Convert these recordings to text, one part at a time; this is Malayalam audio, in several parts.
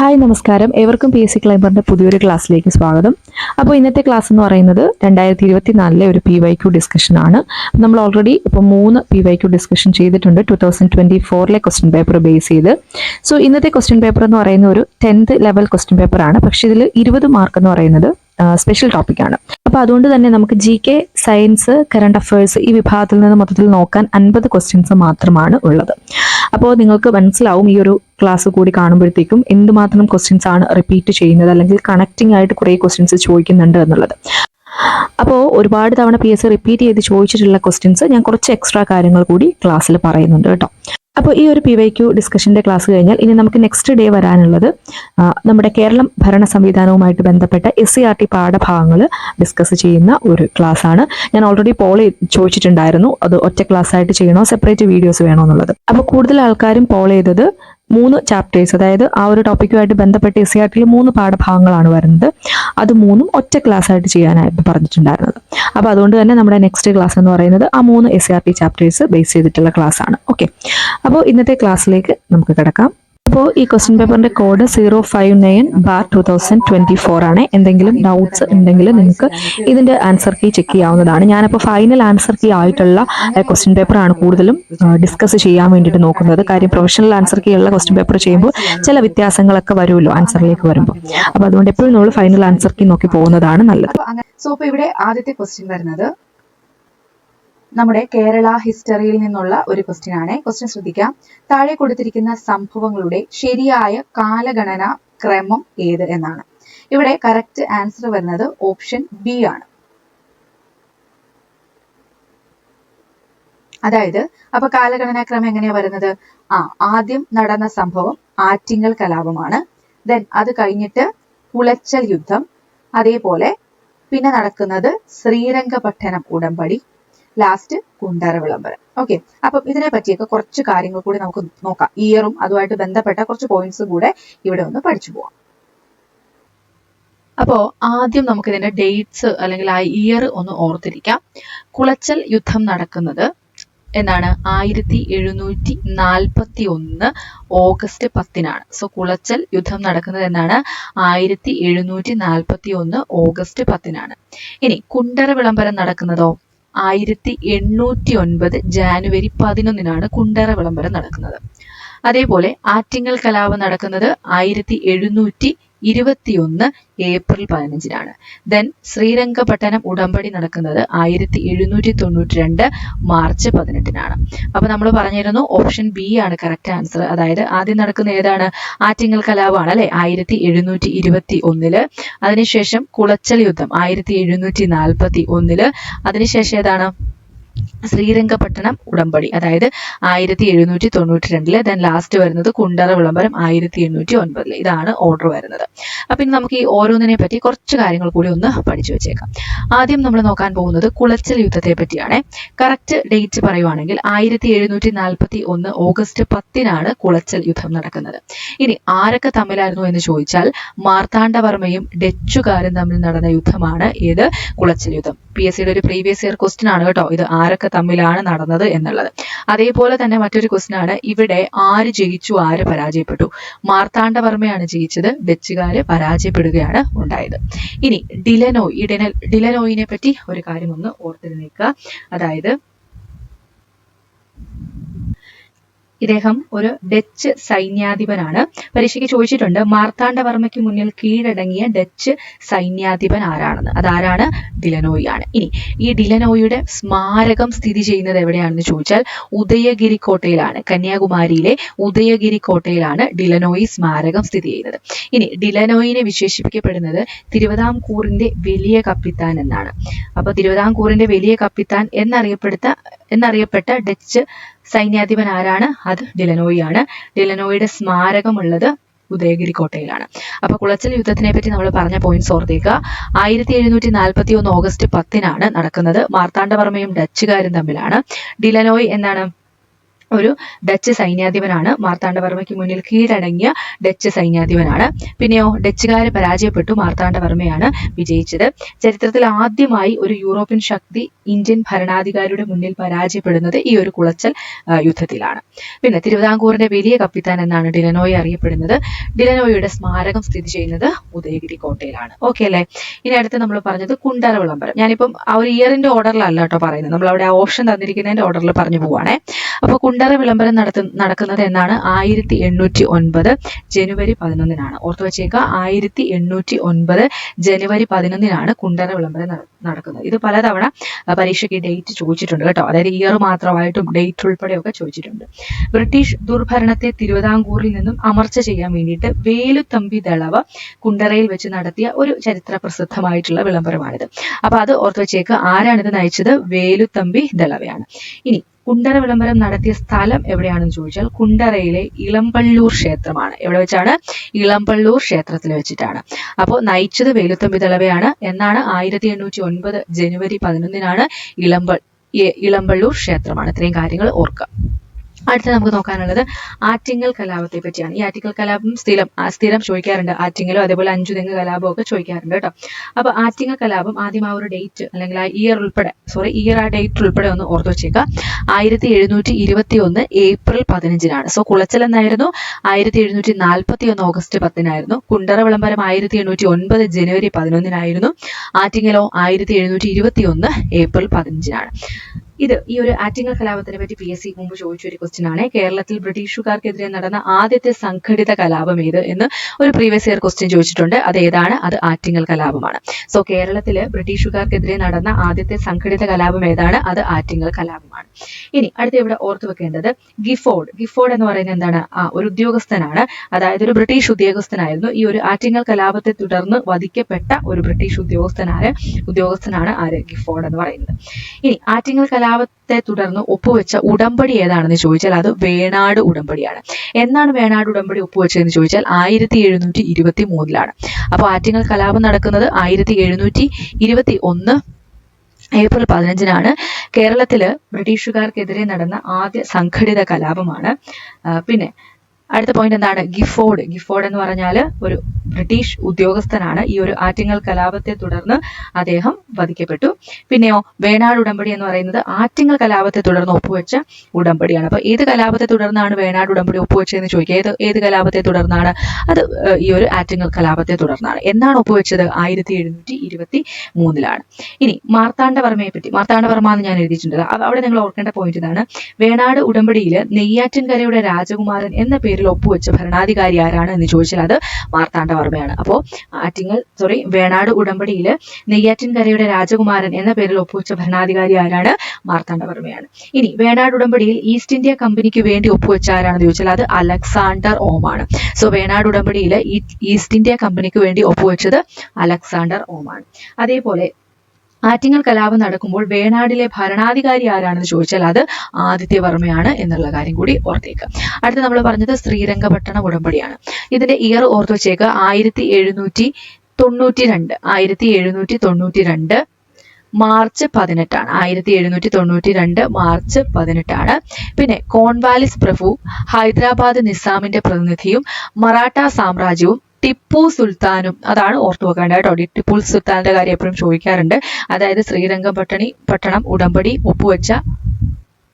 ഹായ് നമസ്കാരം. ഏവർക്കും പി എസ് സി ക്ലൈംബറിന്റെ പുതിയൊരു ക്ലാസ്സിലേക്ക് സ്വാഗതം. അപ്പോൾ ഇന്നത്തെ ക്ലാസ് എന്ന് പറയുന്നത് രണ്ടായിരത്തി ഇരുപത്തി നാലിലെ ഒരു പി വൈ ക്യു ഡിസ്കഷൻ ആണ്. നമ്മൾ ഓൾറെഡി ഇപ്പോൾ മൂന്ന് പി വൈ ക്യു ഡിസ്കഷൻ ചെയ്തിട്ടുണ്ട്. ടു തൗസൻഡ് ട്വന്റി ഫോറിലെ ക്വസ്റ്റ്യൻ പേപ്പർ ബേസ് ചെയ്ത്. സോ ഇന്നത്തെ ക്വസ്റ്റ്യൻ പേപ്പർ എന്ന് പറയുന്ന ഒരു ടെൻത്ത് ലെവൽ ക്വസ്റ്റ്യൻ ആണ്. പക്ഷേ ഇതിൽ ഇരുപത് മാർക്ക് എന്ന് പറയുന്നത് സ്പെഷ്യൽ ടോപ്പിക്കാണ് അപ്പോൾ അതുകൊണ്ട് തന്നെ നമുക്ക് G K science current affairs ഈ വിഭാഗത്തിൽ നിന്ന് മൊത്തത്തിൽ നോക്കാൻ അൻപത് ക്വസ്റ്റ്യൻസ് മാത്രമാണ് ഉള്ളത്. അപ്പോൾ നിങ്ങൾക്ക് മനസ്സിലാവും ഈ ഒരു ക്ലാസ് കൂടി കാണുമ്പോഴത്തേക്കും എന്തുമാത്രം ക്വസ്റ്റ്യൻസ് ആണ് റിപ്പീറ്റ് ചെയ്യുന്നത് അല്ലെങ്കിൽ കണക്റ്റിംഗ് ആയിട്ട് കുറേ ക്വസ്റ്റ്യൻസ് ചോദിക്കുന്നുണ്ട് എന്നുള്ളത്. അപ്പോൾ ഒരുപാട് തവണ പി എസ് സി റിപ്പീറ്റ് ചെയ്ത് ചോദിച്ചിട്ടുള്ള ക്വസ്റ്റ്യൻസ് ഞാൻ കുറച്ച് എക്സ്ട്രാ കാര്യങ്ങൾ കൂടി ക്ലാസ്സിൽ പറയുന്നുണ്ട് കേട്ടോ. അപ്പോൾ ഈ ഒരു പി വൈ ക്യു ഡിസ്കഷന്റെ ക്ലാസ് കഴിഞ്ഞാൽ ഇനി നമുക്ക് നെക്സ്റ്റ് ഡേ വരാനുള്ളത് നമ്മുടെ കേരളം ഭരണ സംവിധാനവുമായിട്ട് ബന്ധപ്പെട്ട എസ് സി ആർ ടി പാഠഭാഗങ്ങൾ ഡിസ്കസ് ചെയ്യുന്ന ഒരു ക്ലാസ് ആണ്. ഞാൻ ഓൾറെഡി പോൾ ചോദിച്ചിട്ടുണ്ടായിരുന്നു അത് ഒറ്റ ക്ലാസ് ആയിട്ട് ചെയ്യണോ സെപ്പറേറ്റ് വീഡിയോസ് വേണോ എന്നുള്ളത്. അപ്പോൾ കൂടുതൽ ആൾക്കാരും പോൾ ചെയ്തത് മൂന്ന് ചാപ്റ്റേഴ്സ് അതായത് ആ ഒരു ടോപ്പിക്കുമായിട്ട് ബന്ധപ്പെട്ട് എസ് സി ആർ ടിയിൽ മൂന്ന് പാഠഭാഗങ്ങളാണ് വരുന്നത്. അത് മൂന്നും ഒറ്റ ക്ലാസ് ആയിട്ട് ചെയ്യാനായിട്ട് പറഞ്ഞിട്ടുണ്ടായിരുന്നത്. അപ്പോൾ അതുകൊണ്ട് തന്നെ നമ്മുടെ നെക്സ്റ്റ് ക്ലാസ് എന്ന് പറയുന്നത് ആ മൂന്ന് S C R T chapters base ചെയ്തിട്ടുള്ള ക്ലാസ് ആണ്. ഓക്കെ അപ്പോൾ ഇന്നത്തെ ക്ലാസ്സിലേക്ക് നമുക്ക് കിടക്കാം. അപ്പോൾ ഈ ക്വസ്റ്റ്യൻ പേപ്പറിന്റെ code zero five nine bar two thousand twenty four ആണ്. എന്തെങ്കിലും ഡൗട്ട്സ് ഉണ്ടെങ്കിൽ നിങ്ങൾക്ക് ഇതിന്റെ ആൻസർ കീ ചെക്ക് ചെയ്യാവുന്നതാണ്. ഞാനിപ്പോൾ ഫൈനൽ ആൻസർ കീ ആയിട്ടുള്ള ക്വസ്റ്റ്യൻ പേപ്പർ ആണ് കൂടുതലും ഡിസ്കസ് ചെയ്യാൻ വേണ്ടിയിട്ട് നോക്കുന്നത്. കാര്യം പ്രൊഫഷണൽ ആൻസർ കീ ഉള്ള ക്വസ്റ്റ്യൻ പേപ്പർ ചെയ്യുമ്പോൾ ചില വ്യത്യാസങ്ങളൊക്കെ വരുമല്ലോ ആൻസറിലേക്ക് വരുമ്പോൾ. അപ്പോൾ അതുകൊണ്ട് എപ്പോഴും നമ്മൾ ഫൈനൽ ആൻസർ കീ നോക്കി പോകുന്നതാണ് നല്ലത്. സോ അപ്പോൾ ഇവിടെ ആദ്യത്തെ ക്വസ്റ്റ്യൻ വരുന്നത് നമ്മുടെ കേരള ഹിസ്റ്ററിയിൽ നിന്നുള്ള ഒരു ക്വസ്റ്റ്യൻ ആണ്. ക്വസ്റ്റ്യൻ ശ്രദ്ധിക്കാം. താഴെ കൊടുത്തിരിക്കുന്ന സംഭവങ്ങളുടെ ശരിയായ കാലഗണന ക്രമം ഏത് എന്നാണ്. ഇവിടെ കറക്റ്റ് ആൻസർ വരുന്നത് ഓപ്ഷൻ ബി ആണ്. അതായത് അപ്പൊ കാലഗണനാ ക്രമം എങ്ങനെയാ വരുന്നത്? ആ ആദ്യം നടന്ന സംഭവം ആറ്റിങ്ങൽ കലാപമാണ്. ദെൻ അത് കഴിഞ്ഞിട്ട് കുളച്ചൽ യുദ്ധം. അതേപോലെ പിന്നെ നടക്കുന്നത് ശ്രീരംഗപട്ടണം ഉടമ്പടി. ലാസ്റ്റ് കുണ്ടറ വിളംബരം. ഓക്കെ അപ്പം ഇതിനെ പറ്റിയൊക്കെ കുറച്ച് കാര്യങ്ങൾ കൂടി നമുക്ക് നോക്കാം. ഇയറും അതുമായിട്ട് ബന്ധപ്പെട്ട കുറച്ച് പോയിന്റ്സും കൂടെ ഇവിടെ ഒന്ന് പഠിച്ചു പോവാം. അപ്പോ ആദ്യം നമുക്ക് ഇതിന്റെ ഡേറ്റ്സ് അല്ലെങ്കിൽ ആ ഇയർ ഒന്ന് ഓർത്തിരിക്കാം. കുളച്ചൽ യുദ്ധം നടക്കുന്നത് എന്നാണ് ആയിരത്തി എഴുന്നൂറ്റി നാൽപ്പത്തി ഒന്ന് ഓഗസ്റ്റ് പത്തിനാണ്. സോ കുളച്ചൽ യുദ്ധം നടക്കുന്നത് എന്നാണ് ആയിരത്തി എഴുന്നൂറ്റി നാൽപ്പത്തി ഒന്ന് ഓഗസ്റ്റ് പത്തിനാണ്. ഇനി കുണ്ടറ വിളംബരം നടക്കുന്നതോ? ആയിരത്തി എണ്ണൂറ്റി ഒൻപത് ജാനുവരി പതിനൊന്നിനാണ് കുണ്ടറ വിളംബരം നടക്കുന്നത്. അതേപോലെ ആറ്റിങ്ങൽ കലാപം നടക്കുന്നത് ആയിരത്തി എഴുന്നൂറ്റി ഇരുപത്തിയൊന്ന് ഏപ്രിൽ പതിനഞ്ചിനാണ്. ദെൻ ശ്രീരംഗപട്ടണം ഉടമ്പടി നടക്കുന്നത് ആയിരത്തി എഴുന്നൂറ്റി തൊണ്ണൂറ്റി രണ്ട് മാർച്ച് പതിനെട്ടിനാണ്. അപ്പൊ നമ്മൾ പറഞ്ഞിരുന്നു ഓപ്ഷൻ ബി ആണ് കറക്റ്റ് ആൻസർ അതായത് ആദ്യം നടക്കുന്ന ഏതാണ്? ആറ്റിങ്ങൽ കലാപമാണ് അല്ലെ? ആയിരത്തി എഴുന്നൂറ്റി ഇരുപത്തി ഒന്നിൽ അതിനുശേഷം കുളച്ചൽ യുദ്ധം ആയിരത്തി എഴുന്നൂറ്റി നാൽപ്പത്തി ഒന്നിൽ അതിനുശേഷം ഏതാണ്? ശ്രീരംഗപട്ടണം ഉടമ്പടി അതായത് ആയിരത്തി എഴുന്നൂറ്റി തൊണ്ണൂറ്റി രണ്ടിൽ ദെൻ ലാസ്റ്റ് വരുന്നത് കുണ്ടറ വിളംബരം ആയിരത്തി എണ്ണൂറ്റി ഒൻപതിൽ ഇതാണ് ഓർഡർ വരുന്നത്. അപ്പൊ ഇനി നമുക്ക് ഈ ഓരോന്നിനെ പറ്റി കുറച്ച് കാര്യങ്ങൾ കൂടി ഒന്ന് പഠിച്ചു വെച്ചേക്കാം. ആദ്യം നമ്മൾ നോക്കാൻ പോകുന്നത് കുളച്ചൽ യുദ്ധത്തെ പറ്റിയാണ്. കറക്റ്റ് ഡേറ്റ് പറയുവാണെങ്കിൽ ആയിരത്തി എഴുന്നൂറ്റി നാൽപ്പത്തി ഒന്ന് ഓഗസ്റ്റ് പത്തിനാണ് കുളച്ചൽ യുദ്ധം നടക്കുന്നത്. ഇനി ആരൊക്കെ തമ്മിലായിരുന്നു എന്ന് ചോദിച്ചാൽ മാർത്താണ്ഡവർമ്മയും ഡച്ചുകാരും തമ്മിൽ നടന്ന യുദ്ധമാണ് ഏത് കുളച്ചൽ യുദ്ധം. പി എസ് സിയുടെ ഒരു പ്രീവിയസ് ഇയർ ക്വസ്റ്റ്യൻ ആണ് കേട്ടോ. ഇത് ആരൊക്കെ തമ്മിലാണ് നടന്നത് എന്നുള്ളത്. അതേപോലെ തന്നെ മറ്റൊരു ക്വസ്റ്റ്യൻ ആണ് ഇവിടെ ആര് ജയിച്ചു ആര് പരാജയപ്പെട്ടു? മാർത്താണ്ഡവർമ്മയാണ് ജയിച്ചത് ഡച്ചുകാര് പരാജയപ്പെടുകയാണ് ഉണ്ടായത്. ഇനി ഡിലനോയ് ഇടനൽ ഡിലനോയിനെ പറ്റി ഒരു കാര്യം ഒന്ന് ഓർത്തിരുന്നേക്കുക. അതായത് ഇദ്ദേഹം ഒരു ഡച്ച് സൈന്യാധിപനാണ്. പരീക്ഷയ്ക്ക് ചോദിച്ചിട്ടുണ്ട് മാർത്താണ്ഡവർമ്മയ്ക്ക് മുന്നിൽ കീഴടങ്ങിയ ഡച്ച് സൈന്യാധിപൻ ആരാണെന്ന്. അതാരാണ്? ഡിലനോയി ആണ് ഇനി ഈ ഡിലനോയിയുടെ സ്മാരകം സ്ഥിതി ചെയ്യുന്നത് എവിടെയാണെന്ന് ചോദിച്ചാൽ ഉദയഗിരി കോട്ടയിലാണ് കന്യാകുമാരിയിലെ ഉദയഗിരി കോട്ടയിലാണ് ഡിലനോയി സ്മാരകം സ്ഥിതി ചെയ്യുന്നത്. ഇനി ഡിലനോയിനെ വിശേഷിപ്പിക്കപ്പെടുന്നത് തിരുവിതാംകൂറിന്റെ വലിയ കപ്പിത്താൻ എന്നാണ്. അപ്പൊ തിരുവിതാംകൂറിന്റെ വലിയ കപ്പിത്താൻ എന്നറിയപ്പെടുത്ത എന്നറിയപ്പെട്ട ഡച്ച് സൈന്യാധിപൻ ആരാണ് അത് ഡിലനോയി ആണ് ഡിലനോയിയുടെ സ്മാരകമുള്ളത് ഉദയഗിരി കോട്ടയിലാണ് അപ്പൊ കുളച്ചൽ യുദ്ധത്തിനെ പറ്റി നമ്മൾ പറഞ്ഞ പോയിന്റ്സ് ഓർത്തേക്കുക ആയിരത്തി എഴുന്നൂറ്റി നാൽപ്പത്തി ഒന്ന് ഓഗസ്റ്റ് പത്തിനാണ് നടക്കുന്നത്. മാർത്താണ്ഡവർമ്മയും ഡച്ചുകാരും തമ്മിലാണ്. ഡിലനോയ് എന്താണ്? ഒരു ഡച്ച് സൈന്യാധിപനാണ്. മാർത്താണ്ഡവർമ്മയ്ക്ക് മുന്നിൽ കീഴടങ്ങിയ ഡച്ച് സൈന്യാധിപനാണ്. പിന്നെയോ ഡച്ചുകാരെ പരാജയപ്പെട്ടു. മാർത്താണ്ഡവർമ്മയാണ് വിജയിച്ചത്. ചരിത്രത്തിൽ ആദ്യമായി ഒരു യൂറോപ്യൻ ശക്തി ഇന്ത്യൻ ഭരണാധികാരിയുടെ മുന്നിൽ പരാജയപ്പെടുന്നത് ഈ ഒരു കുളച്ചൽ യുദ്ധത്തിലാണ്. പിന്നെ തിരുവിതാംകൂറിന്റെ വലിയ കപ്പിത്താൻ എന്നാണ് ഡിലനോയെ അറിയപ്പെടുന്നത്. ഡിലനോയുടെ സ്മാരകം സ്ഥിതി ചെയ്യുന്നത് ഉദയഗിരി കോട്ടയിലാണ്. ഓക്കെ അല്ലേ? ഇനി അടുത്ത് നമ്മൾ പറഞ്ഞത് കുണ്ടറ വിളംബരം. ഞാനിപ്പം ആ ഒരു ഇയറിന്റെ ഓർഡറിലല്ല കേട്ടോ പറയുന്നത്. നമ്മൾ അവിടെ ഓപ്ഷൻ തന്നിരിക്കുന്നതിന്റെ ഓർഡറിൽ പറഞ്ഞു പോവാണേ. അപ്പൊ കുണ്ടറ വിളംബരം നടത്തു നടക്കുന്നത് എന്നാണ് ആയിരത്തി എണ്ണൂറ്റി ഒൻപത് ജനുവരി പതിനൊന്നിനാണ്. ഓർത്തു വെച്ചേക്കുക ആയിരത്തി എണ്ണൂറ്റി ഒൻപത് ജനുവരി പതിനൊന്നിനാണ് കുണ്ടറ വിളംബരം നടക്കുന്നത്. ഇത് പലതവണ പരീക്ഷയ്ക്ക് ഡേറ്റ് ചോദിച്ചിട്ടുണ്ട് കേട്ടോ. അതായത് ഇയർ മാത്രമായിട്ടും ഡേറ്റ് ഉൾപ്പെടെയൊക്കെ ചോദിച്ചിട്ടുണ്ട്. ബ്രിട്ടീഷ് ദുർഭരണത്തെ തിരുവിതാംകൂറിൽ നിന്നും അമർച്ച ചെയ്യാൻ വേണ്ടിയിട്ട് വേലുത്തമ്പി ദളവ് കുണ്ടറയിൽ വെച്ച് നടത്തിയ ഒരു ചരിത്ര പ്രസിദ്ധമായിട്ടുള്ള വിളംബരമാണിത്. അപ്പൊ അത് ഓർത്തു വെച്ചേക്ക് ആരാണിത് നയിച്ചത്? വേലുത്തമ്പി ദളവയാണ്. ഇനി കുണ്ടറ വിളംബരം നടത്തിയ സ്ഥലം എവിടെയാണെന്ന് ചോദിച്ചാൽ കുണ്ടറയിലെ ഇളമ്പള്ളൂർ ക്ഷേത്രമാണ്. എവിടെ വെച്ചാണ്? ഇളമ്പള്ളൂർ ക്ഷേത്രത്തിൽ വെച്ചിട്ടാണ്. അപ്പോൾ നയിച്ചത് വേലുത്തമ്പി ദളവയാണ് എന്നാണ് ആയിരത്തി എണ്ണൂറ്റി ഒൻപത് ജനുവരി പതിനൊന്നിനാണ് ഇളമ്പ ഇളമ്പള്ളൂർ ക്ഷേത്രമാണ്. ഇത്രയും കാര്യങ്ങൾ ഓർക്കുക. അടുത്ത നമുക്ക് നോക്കാനുള്ളത് ആറ്റിങ്ങൽ കലാപത്തെ പറ്റിയാണ്. ഈ ആറ്റിങ്ങൽ കലാപം സ്ഥിരം സ്ഥിരം ചോദിക്കാറുണ്ട്. ആറ്റിങ്ങലോ അതേപോലെ അഞ്ചുതെങ്ങ് കലാപമോ ഒക്കെ ചോദിക്കാറുണ്ട് കേട്ടോ. അപ്പൊ ആറ്റിങ്ങൽ കലാപം ആദ്യം ആ ഒരു ഡേറ്റ് അല്ലെങ്കിൽ ആ ഇയർ ഉൾപ്പെടെ സോറി ഇയർ ആ ഡേറ്റ് ഉൾപ്പെടെ ഒന്ന് ഓർത്തു വെച്ചേക്കുക ആയിരത്തി എഴുന്നൂറ്റി ഇരുപത്തി ഒന്ന് ഏപ്രിൽ പതിനഞ്ചിനാണ്. സോ കുളച്ചൽ എന്നായിരുന്നു. ആയിരത്തി എഴുന്നൂറ്റി നാൽപ്പത്തി ഒന്ന് ഓഗസ്റ്റ് പത്തിനായിരുന്നു. കുണ്ടറ വിളംബരം ആയിരത്തി എണ്ണൂറ്റി ഒൻപത് ജനുവരി പതിനൊന്നിനായിരുന്നു. ആറ്റിങ്ങലോ ആയിരത്തി എഴുന്നൂറ്റി ഇരുപത്തി ഒന്ന് ഏപ്രിൽ പതിനഞ്ചിനാണ്. ഇത് ഈ ഒരു ആറ്റിങ്ങൽ കലാപത്തിനെ പറ്റി പി എസ് സി മുമ്പ് ചോദിച്ച ഒരു ക്വസ്റ്റ്യൻ ആണ്. കേരളത്തിൽ ബ്രിട്ടീഷുകാർക്കെതിരെ നടന്ന ആദ്യത്തെ സംഘടിത കലാപം ഏത് എന്ന് ഒരു പ്രീവിയസ് ഇയർ ക്വസ്റ്റ്യൻ ചോദിച്ചിട്ടുണ്ട്. അത് ഏതാണ്? അത് ആറ്റിങ്ങൽ കലാപമാണ്. സോ കേരളത്തിൽ ബ്രിട്ടീഷുകാർക്കെതിരെ നടന്ന ആദ്യത്തെ സംഘടിത കലാപം ഏതാണ്? അത് ആറ്റിങ്ങൽ കലാപമാണ്. ഇനി അടുത്ത ഇവിടെ ഓർത്തു വെക്കേണ്ടത് ഗിഫോർഡ്. ഗിഫോർഡ് എന്ന് പറയുന്നത് എന്താണ്? ആ ഒരു ഉദ്യോഗസ്ഥനാണ്. അതായത് ഒരു ബ്രിട്ടീഷ് ഉദ്യോഗസ്ഥനായിരുന്നു. ഈ ഒരു ആറ്റിങ്ങൽ കലാപത്തെ തുടർന്ന് വധിക്കപ്പെട്ട ഒരു ബ്രിട്ടീഷ് ഉദ്യോഗസ്ഥനാണ് ഉദ്യോഗസ്ഥനാണ് ആര്? ഗിഫോർഡ് എന്ന് പറയുന്നത്. ഇനി ആറ്റിങ്ങൽ കലാപത്തെ തുടർന്ന് ഒപ്പുവെച്ച ഉടമ്പടി ഏതാണെന്ന് ചോദിച്ചാൽ അത് വേണാട് ഉടമ്പടിയാണ്. എന്നാണ് വേണാട് ഉടമ്പടി ഒപ്പുവെച്ചതെന്ന് ചോദിച്ചാൽ ആയിരത്തി എഴുന്നൂറ്റി ഇരുപത്തി മൂന്നിലാണ് അപ്പോൾ ആറ്റിങ്ങൽ കലാപം നടക്കുന്നത് ആയിരത്തി എഴുന്നൂറ്റി ഇരുപത്തി ഒന്ന് ഏപ്രിൽ പതിനഞ്ചിനാണ്. കേരളത്തിൽ ബ്രിട്ടീഷുകാർക്കെതിരെ നടന്ന ആദ്യ സംഘടിത കലാപമാണ്. പിന്നെ അടുത്ത പോയിന്റ് എന്താണ്? ഗിഫോർഡ്. ഗിഫോർഡ് എന്ന് പറഞ്ഞാൽ ഒരു ബ്രിട്ടീഷ് ഉദ്യോഗസ്ഥനാണ്. ഈ ഒരു ആറ്റിങ്ങൽ കലാപത്തെ തുടർന്ന് അദ്ദേഹം വധിക്കപ്പെട്ടു. പിന്നെയോ വേണാട് ഉടമ്പടി എന്ന് പറയുന്നത് ആറ്റിങ്ങൽ കലാപത്തെ തുടർന്ന് ഒപ്പുവെച്ച ഉടമ്പടിയാണ്. അപ്പൊ ഏത് കലാപത്തെ തുടർന്നാണ് വേണാട് ഉടമ്പടി ഒപ്പുവെച്ചതെന്ന് ചോദിക്കുക. ഏത് ഏത് കലാപത്തെ തുടർന്നാണ്? അത് ഈ ഒരു ആറ്റിങ്ങൽ കലാപത്തെ തുടർന്നാണ്. എന്നാണ് ഒപ്പുവെച്ചത്? ആയിരത്തി എഴുന്നൂറ്റി ഇരുപത്തി മൂന്നിലാണ്. ഇനി മാർത്താണ്ഡവർമ്മയെ പറ്റി മാർത്താണ്ഡവർമ്മ എന്ന് ഞാൻ എഴുതിയിട്ടുണ്ട്. അവിടെ നിങ്ങൾ ഓർക്കേണ്ട പോയിന്റ് ഇതാണ്. വേണാട് ഉടമ്പടിയിൽ നെയ്യാറ്റിൻകരയുടെ രാജകുമാരൻ എന്ന പേരിൽ ഒപ്പുവെച്ച ഭരണാധികാരി ആരാണ് എന്ന് ചോദിച്ചാൽ അത് മാർത്താണ്ഡവർമ്മയാണ് അപ്പോൾ ആറ്റിങ്ങൽ സോറി വേണാട് ഉടമ്പടിയിൽ നെയ്യാറ്റിൻകരയുടെ രാജകുമാരൻ എന്ന പേരിൽ ഒപ്പുവെച്ച ഭരണാധികാരി ആരാണ്? മാർത്താണ്ഡവർമ്മയാണ് ഇനി വേണാട് ഉടമ്പടിയിൽ ഈസ്റ്റ് ഇന്ത്യ കമ്പനിക്ക് വേണ്ടി ഒപ്പുവെച്ച ആരാണെന്ന് ചോദിച്ചാൽ അത് അലക്സാണ്ടർ ഓമാണ്. സോ വേണാട് ഉടമ്പടിയിൽ ഈസ്റ്റ് ഇന്ത്യ കമ്പനിക്ക് വേണ്ടി ഒപ്പുവെച്ചത് അലക്സാണ്ടർ ഓമാണ്. അതേപോലെ ആറ്റിങ്ങൽ കലാപം നടക്കുമ്പോൾ വേണാടിലെ ഭരണാധികാരി ആരാണെന്ന് ചോദിച്ചാൽ അത് ആദിത്യവർമ്മയാണ് എന്നുള്ള കാര്യം കൂടി ഓർത്തേക്കുക അടുത്ത് നമ്മൾ പറഞ്ഞത് ശ്രീരംഗപട്ടണ ഉടമ്പടിയാണ്. ഇതിന്റെ ഇയർ ഓർത്തു വെച്ചേക്കുക ആയിരത്തി എഴുന്നൂറ്റി തൊണ്ണൂറ്റി രണ്ട് ആയിരത്തി എഴുന്നൂറ്റി തൊണ്ണൂറ്റി രണ്ട് മാർച്ച് പതിനെട്ടാണ്. ആയിരത്തി എഴുന്നൂറ്റി തൊണ്ണൂറ്റി രണ്ട് മാർച്ച് പതിനെട്ടാണ്. പിന്നെ കോൺവാലിസ് പ്രഭു ഹൈദരാബാദ് നിസാമിന്റെ പ്രതിനിധിയും മറാഠ സാമ്രാജ്യവും ടിപ്പു സുൽത്താനും അതാണ് ഓർത്തു വെക്കേണ്ടത് കേട്ടോ. ടിപ്പു സുൽത്താന്റെ കാര്യം എപ്പോഴും ചോദിക്കാറുണ്ട്. അതായത് ശ്രീരംഗപട്ടണി പട്ടണം ഉടമ്പടി ഒപ്പുവെച്ച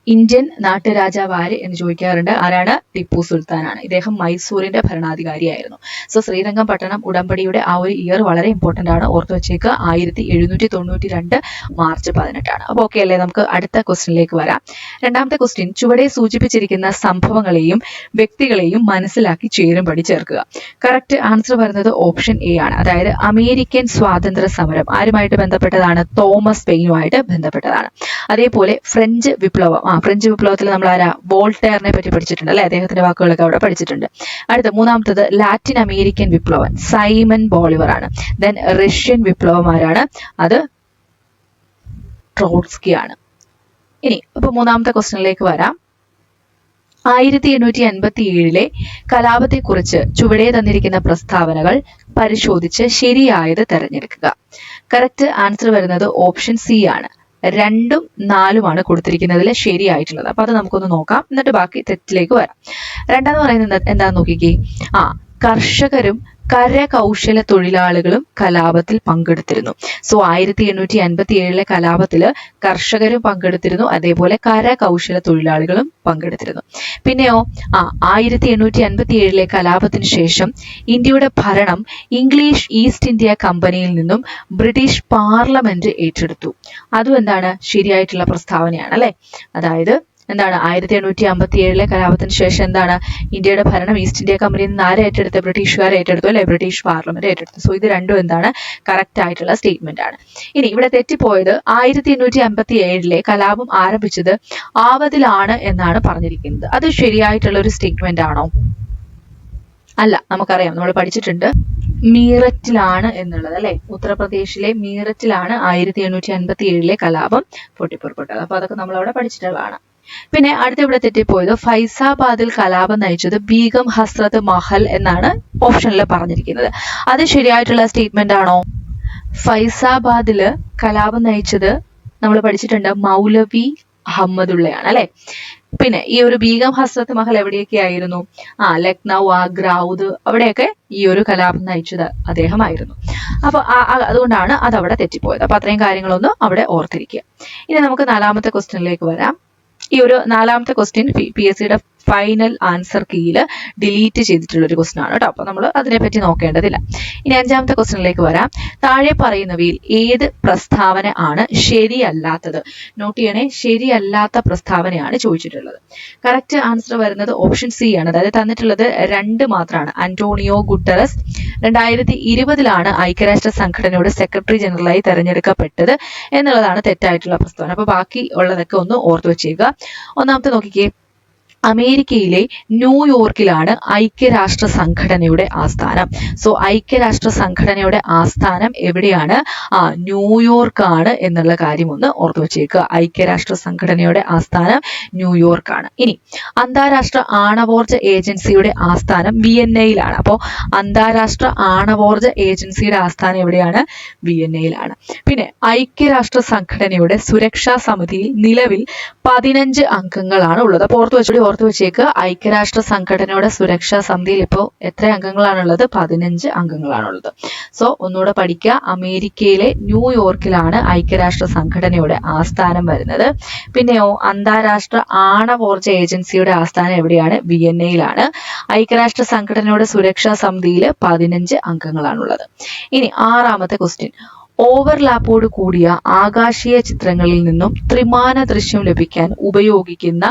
ഇന്ത്യൻ നാട്ടുരാജാവ് ആര് എന്ന് ചോദിക്കാറുണ്ട്. ആരാണ്? ടിപ്പു സുൽത്താനാണ്. ഇദ്ദേഹം മൈസൂരിന്റെ ഭരണാധികാരിയായിരുന്നു. സോ ശ്രീരംഗം പട്ടണം ഉടമ്പടിയുടെ ആ ഒരു ഇയർ വളരെ ഇമ്പോർട്ടന്റ് ആണ്. ഓർത്തു വെച്ചേക്ക് ആയിരത്തി എഴുന്നൂറ്റി തൊണ്ണൂറ്റി രണ്ട് മാർച്ച് പതിനെട്ടാണ്. അപ്പൊ ഓക്കെ അല്ലേ? നമുക്ക് അടുത്ത ക്വസ്റ്റിനിലേക്ക് വരാം. രണ്ടാമത്തെ ക്വസ്റ്റ്യൻ ചുവടെ സൂചിപ്പിച്ചിരിക്കുന്ന സംഭവങ്ങളെയും വ്യക്തികളെയും മനസ്സിലാക്കി ചേരുംപടി ചേർക്കുക. കറക്റ്റ് ആൻസർ വരുന്നത് ഓപ്ഷൻ എ ആണ്. അതായത് അമേരിക്കൻ സ്വാതന്ത്ര്യ സമരം ആരുമായിട്ട് ബന്ധപ്പെട്ടതാണ്? തോമസ് പെയിനുമായിട്ട് ബന്ധപ്പെട്ടതാണ്. അതേപോലെ ഫ്രഞ്ച് വിപ്ലവം. ആ ഫ്രഞ്ച് വിപ്ലവത്തിൽ നമ്മൾ ആരാ? വോൾട്ടയറിനെ പറ്റി പഠിച്ചിട്ടുണ്ട് അല്ലെ? അദ്ദേഹത്തിന്റെ വാക്കുകളൊക്കെ അവിടെ പഠിച്ചിട്ടുണ്ട്. അടുത്ത മൂന്നാമത്തത് ലാറ്റിൻ അമേരിക്കൻ വിപ്ലവം. സൈമൺ ബോളിവർ ആണ്. ദെൻ റഷ്യൻ വിപ്ലവമാരാണ് അത് ട്രോട്സ്കി ആണ്. ഇനി ഇപ്പൊ മൂന്നാമത്തെ ക്വസ്റ്റ്യനിലേക്ക് വരാം. ആയിരത്തി എണ്ണൂറ്റി അൻപത്തി ഏഴിലെ കലാപത്തെക്കുറിച്ച് ചുവടെ തന്നിരിക്കുന്ന പ്രസ്താവനകൾ പരിശോധിച്ച് ശരിയായത് തെരഞ്ഞെടുക്കുക. കറക്റ്റ് ആൻസർ വരുന്നത് ഓപ്ഷൻ സി ആണ്. രണ്ടും നാലുമാണ് കൊടുത്തിരിക്കുന്നതിൽ ശരിയായിട്ടുള്ളത്. അപ്പൊ അത് നമുക്കൊന്ന് നോക്കാം. എന്നിട്ട് ബാക്കി തെറ്റിലേക്ക് വരാം. രണ്ടാന്ന് പറയുന്നത് എന്താ- എന്താന്ന് നോക്കിക്കേ. ആ കർഷകരും കരകൗശല തൊഴിലാളികളും കലാപത്തിൽ പങ്കെടുത്തിരുന്നു. സോ ആയിരത്തി എണ്ണൂറ്റി അൻപത്തി ഏഴിലെ കലാപത്തിൽ കർഷകരും പങ്കെടുത്തിരുന്നു. അതേപോലെ കരകൗശല തൊഴിലാളികളും പങ്കെടുത്തിരുന്നു. പിന്നെയോ ആ ആയിരത്തി എണ്ണൂറ്റി അൻപത്തി ഏഴിലെ കലാപത്തിന് ശേഷം ഇന്ത്യയുടെ ഭരണം ഇംഗ്ലീഷ് ഈസ്റ്റ് ഇന്ത്യ കമ്പനിയിൽ നിന്നും ബ്രിട്ടീഷ് പാർലമെന്റ് ഏറ്റെടുത്തു. അതും എന്താണ്? ശരിയായിട്ടുള്ള പ്രസ്താവനയാണ് അല്ലെ? അതായത് എന്താണ്? ആയിരത്തി എണ്ണൂറ്റി അമ്പത്തി ഏഴിലെ കലാപത്തിന് ശേഷം എന്താണ്? ഇന്ത്യയുടെ ഭരണം ഈസ്റ്റ് ഇന്ത്യ കമ്പനിയിൽ നിന്ന് ആരെ ഏറ്റെടുത്ത്? ബ്രിട്ടീഷുകാർ ഏറ്റെടുത്തു അല്ലെ? ബ്രിട്ടീഷ് പാർലമെന്റ് ഏറ്റെടുത്തു. സോ ഇത് രണ്ടും എന്താണ്? കറക്റ്റ് ആയിട്ടുള്ള സ്റ്റേറ്റ്മെന്റ് ആണ്. ഇനി ഇവിടെ തെറ്റിപ്പോയത് ആയിരത്തി എണ്ണൂറ്റി അമ്പത്തി ഏഴിലെ കലാപം ആരംഭിച്ചത് ആവതിലാണ് എന്നാണ് പറഞ്ഞിരിക്കുന്നത്. അത് ശരിയായിട്ടുള്ള ഒരു സ്റ്റേറ്റ്മെന്റ് ആണോ? അല്ല നമുക്കറിയാം. നമ്മൾ പഠിച്ചിട്ടുണ്ട് മീററ്റിലാണ് എന്നുള്ളത് അല്ലെ? ഉത്തർപ്രദേശിലെ മീററ്റിലാണ് ആയിരത്തി എണ്ണൂറ്റി അൻപത്തി ഏഴിലെ കലാപം പൊട്ടിപ്പുറപ്പെട്ടത്. അപ്പൊ അതൊക്കെ നമ്മൾ അവിടെ പഠിച്ചിട്ടുള്ളതാണ്. പിന്നെ അടുത്ത ഇവിടെ തെറ്റിപ്പോയത് ഫൈസാബാദിൽ കലാപം നയിച്ചത് ബീഗം ഹസ്രത് മഹൽ എന്നാണ് ഓപ്ഷനിൽ പറഞ്ഞിരിക്കുന്നത്. അത് ശരിയായിട്ടുള്ള സ്റ്റേറ്റ്മെന്റ് ആണോ? ഫൈസാബാദിൽ കലാപം നയിച്ചത് നമ്മൾ പഠിച്ചിട്ടുണ്ട് മൗലവി അഹമ്മദുള്ളയാണ് അല്ലെ? പിന്നെ ഈ ഒരു ബീഗം ഹസ്രത് മഹൽ എവിടെയൊക്കെ ആയിരുന്നു? ആ ലക്നൗ ആഗ്ര അവിടെയൊക്കെ ഈ ഒരു കലാപം നയിച്ചത് അദ്ദേഹമായിരുന്നു. അപ്പൊ അതുകൊണ്ടാണ് അത് അവിടെ തെറ്റിപ്പോയത്. അപ്പൊ അത്രയും കാര്യങ്ങളൊന്നും അവിടെ ഓർത്തിരിക്കുക. ഇനി നമുക്ക് നാലാമത്തെ ക്വസ്റ്റ്യനിലേക്ക് വരാം. ഈ ഒരു നാലാമത്തെ ക്വസ്റ്റ്യൻ പി എസ് സിയുടെ ഫൈനൽ ആൻസർ കീയിൽ ഡിലീറ്റ് ചെയ്തിട്ടുള്ള ഒരു ക്വസ്റ്റൻ ആണ് കേട്ടോ അപ്പൊ നമ്മൾ അതിനെപ്പറ്റി നോക്കേണ്ടതില്ല. ഇനി അഞ്ചാമത്തെ ക്വസ്റ്റനിലേക്ക് വരാം. താഴെ പറയുന്നവയിൽ ഏത് പ്രസ്താവന ആണ് ശരിയല്ലാത്തത്? നോട്ട് ചെയ്യണേ ശരിയല്ലാത്ത പ്രസ്താവനയാണ് ചോദിച്ചിട്ടുള്ളത്. കറക്റ്റ് ആൻസർ വരുന്നത് ഓപ്ഷൻ സി ആണ്. അതായത് തന്നിട്ടുള്ളത് രണ്ട് മാത്രമാണ് അന്റോണിയോ ഗുട്ടറസ് രണ്ടായിരത്തി ഇരുപതിലാണ് ഐക്യരാഷ്ട്ര സംഘടനയുടെ സെക്രട്ടറി ജനറലായി തെരഞ്ഞെടുക്കപ്പെട്ടത് എന്നുള്ളതാണ് തെറ്റായിട്ടുള്ള പ്രസ്താവന. അപ്പൊ ബാക്കി ഉള്ളതൊക്കെ ഒന്ന് ഓർത്തു വെച്ചേക്കുക. ഒന്നാമത്തെ നോക്കിക്കേ. അമേരിക്കയിലെ ന്യൂയോർക്കിലാണ് ഐക്യരാഷ്ട്ര സംഘടനയുടെ ആസ്ഥാനം. സോ ഐക്യരാഷ്ട്ര സംഘടനയുടെ ആസ്ഥാനം എവിടെയാണ്? ആ ന്യൂയോർക്കാണ് എന്നുള്ള കാര്യം ഒന്ന് ഓർത്തു വെച്ചേക്കുക. ഐക്യരാഷ്ട്ര സംഘടനയുടെ ആസ്ഥാനം ന്യൂയോർക്കാണ്. ഇനി അന്താരാഷ്ട്ര ആണവോർജ ഏജൻസിയുടെ ആസ്ഥാനം വിയന്നയിലാണ്. അപ്പോൾ അന്താരാഷ്ട്ര ആണവോർജ ഏജൻസിയുടെ ആസ്ഥാനം എവിടെയാണ്? വിയന്നയിലാണ്. പിന്നെ ഐക്യരാഷ്ട്ര സംഘടനയുടെ സുരക്ഷാ സമിതിയിൽ നിലവിൽ പതിനഞ്ച് അംഗങ്ങളാണ് ഉള്ളത്. അപ്പോൾ ഓർത്തു വെച്ചോടി ഓർത്ത് വെച്ചേക്ക് ഐക്യരാഷ്ട്ര സംഘടനയുടെ സുരക്ഷാ സമിതിയിൽ ഇപ്പോൾ എത്ര അംഗങ്ങളാണുള്ളത്? പതിനഞ്ച് അംഗങ്ങളാണുള്ളത്. സോ ഒന്നുകൂടെ പഠിക്കുക. അമേരിക്കയിലെ ന്യൂയോർക്കിലാണ് ഐക്യരാഷ്ട്ര സംഘടനയുടെ ആസ്ഥാനം വരുന്നത്. പിന്നെയോ അന്താരാഷ്ട്ര ആണവോർജ ഏജൻസിയുടെ ആസ്ഥാനം എവിടെയാണ്? വിയന്നയിലാണ്. ഐക്യരാഷ്ട്ര സംഘടനയുടെ സുരക്ഷാ സമിതിയിൽ പതിനഞ്ച് അംഗങ്ങളാണുള്ളത്. ഇനി ആറാമത്തെ ക്വസ്റ്റ്യൻ. ഓവർലാപ്പോട് കൂടിയ ആകാശീയ ചിത്രങ്ങളിൽ നിന്നും ത്രിമാന ദൃശ്യം ലഭിക്കാൻ ഉപയോഗിക്കുന്ന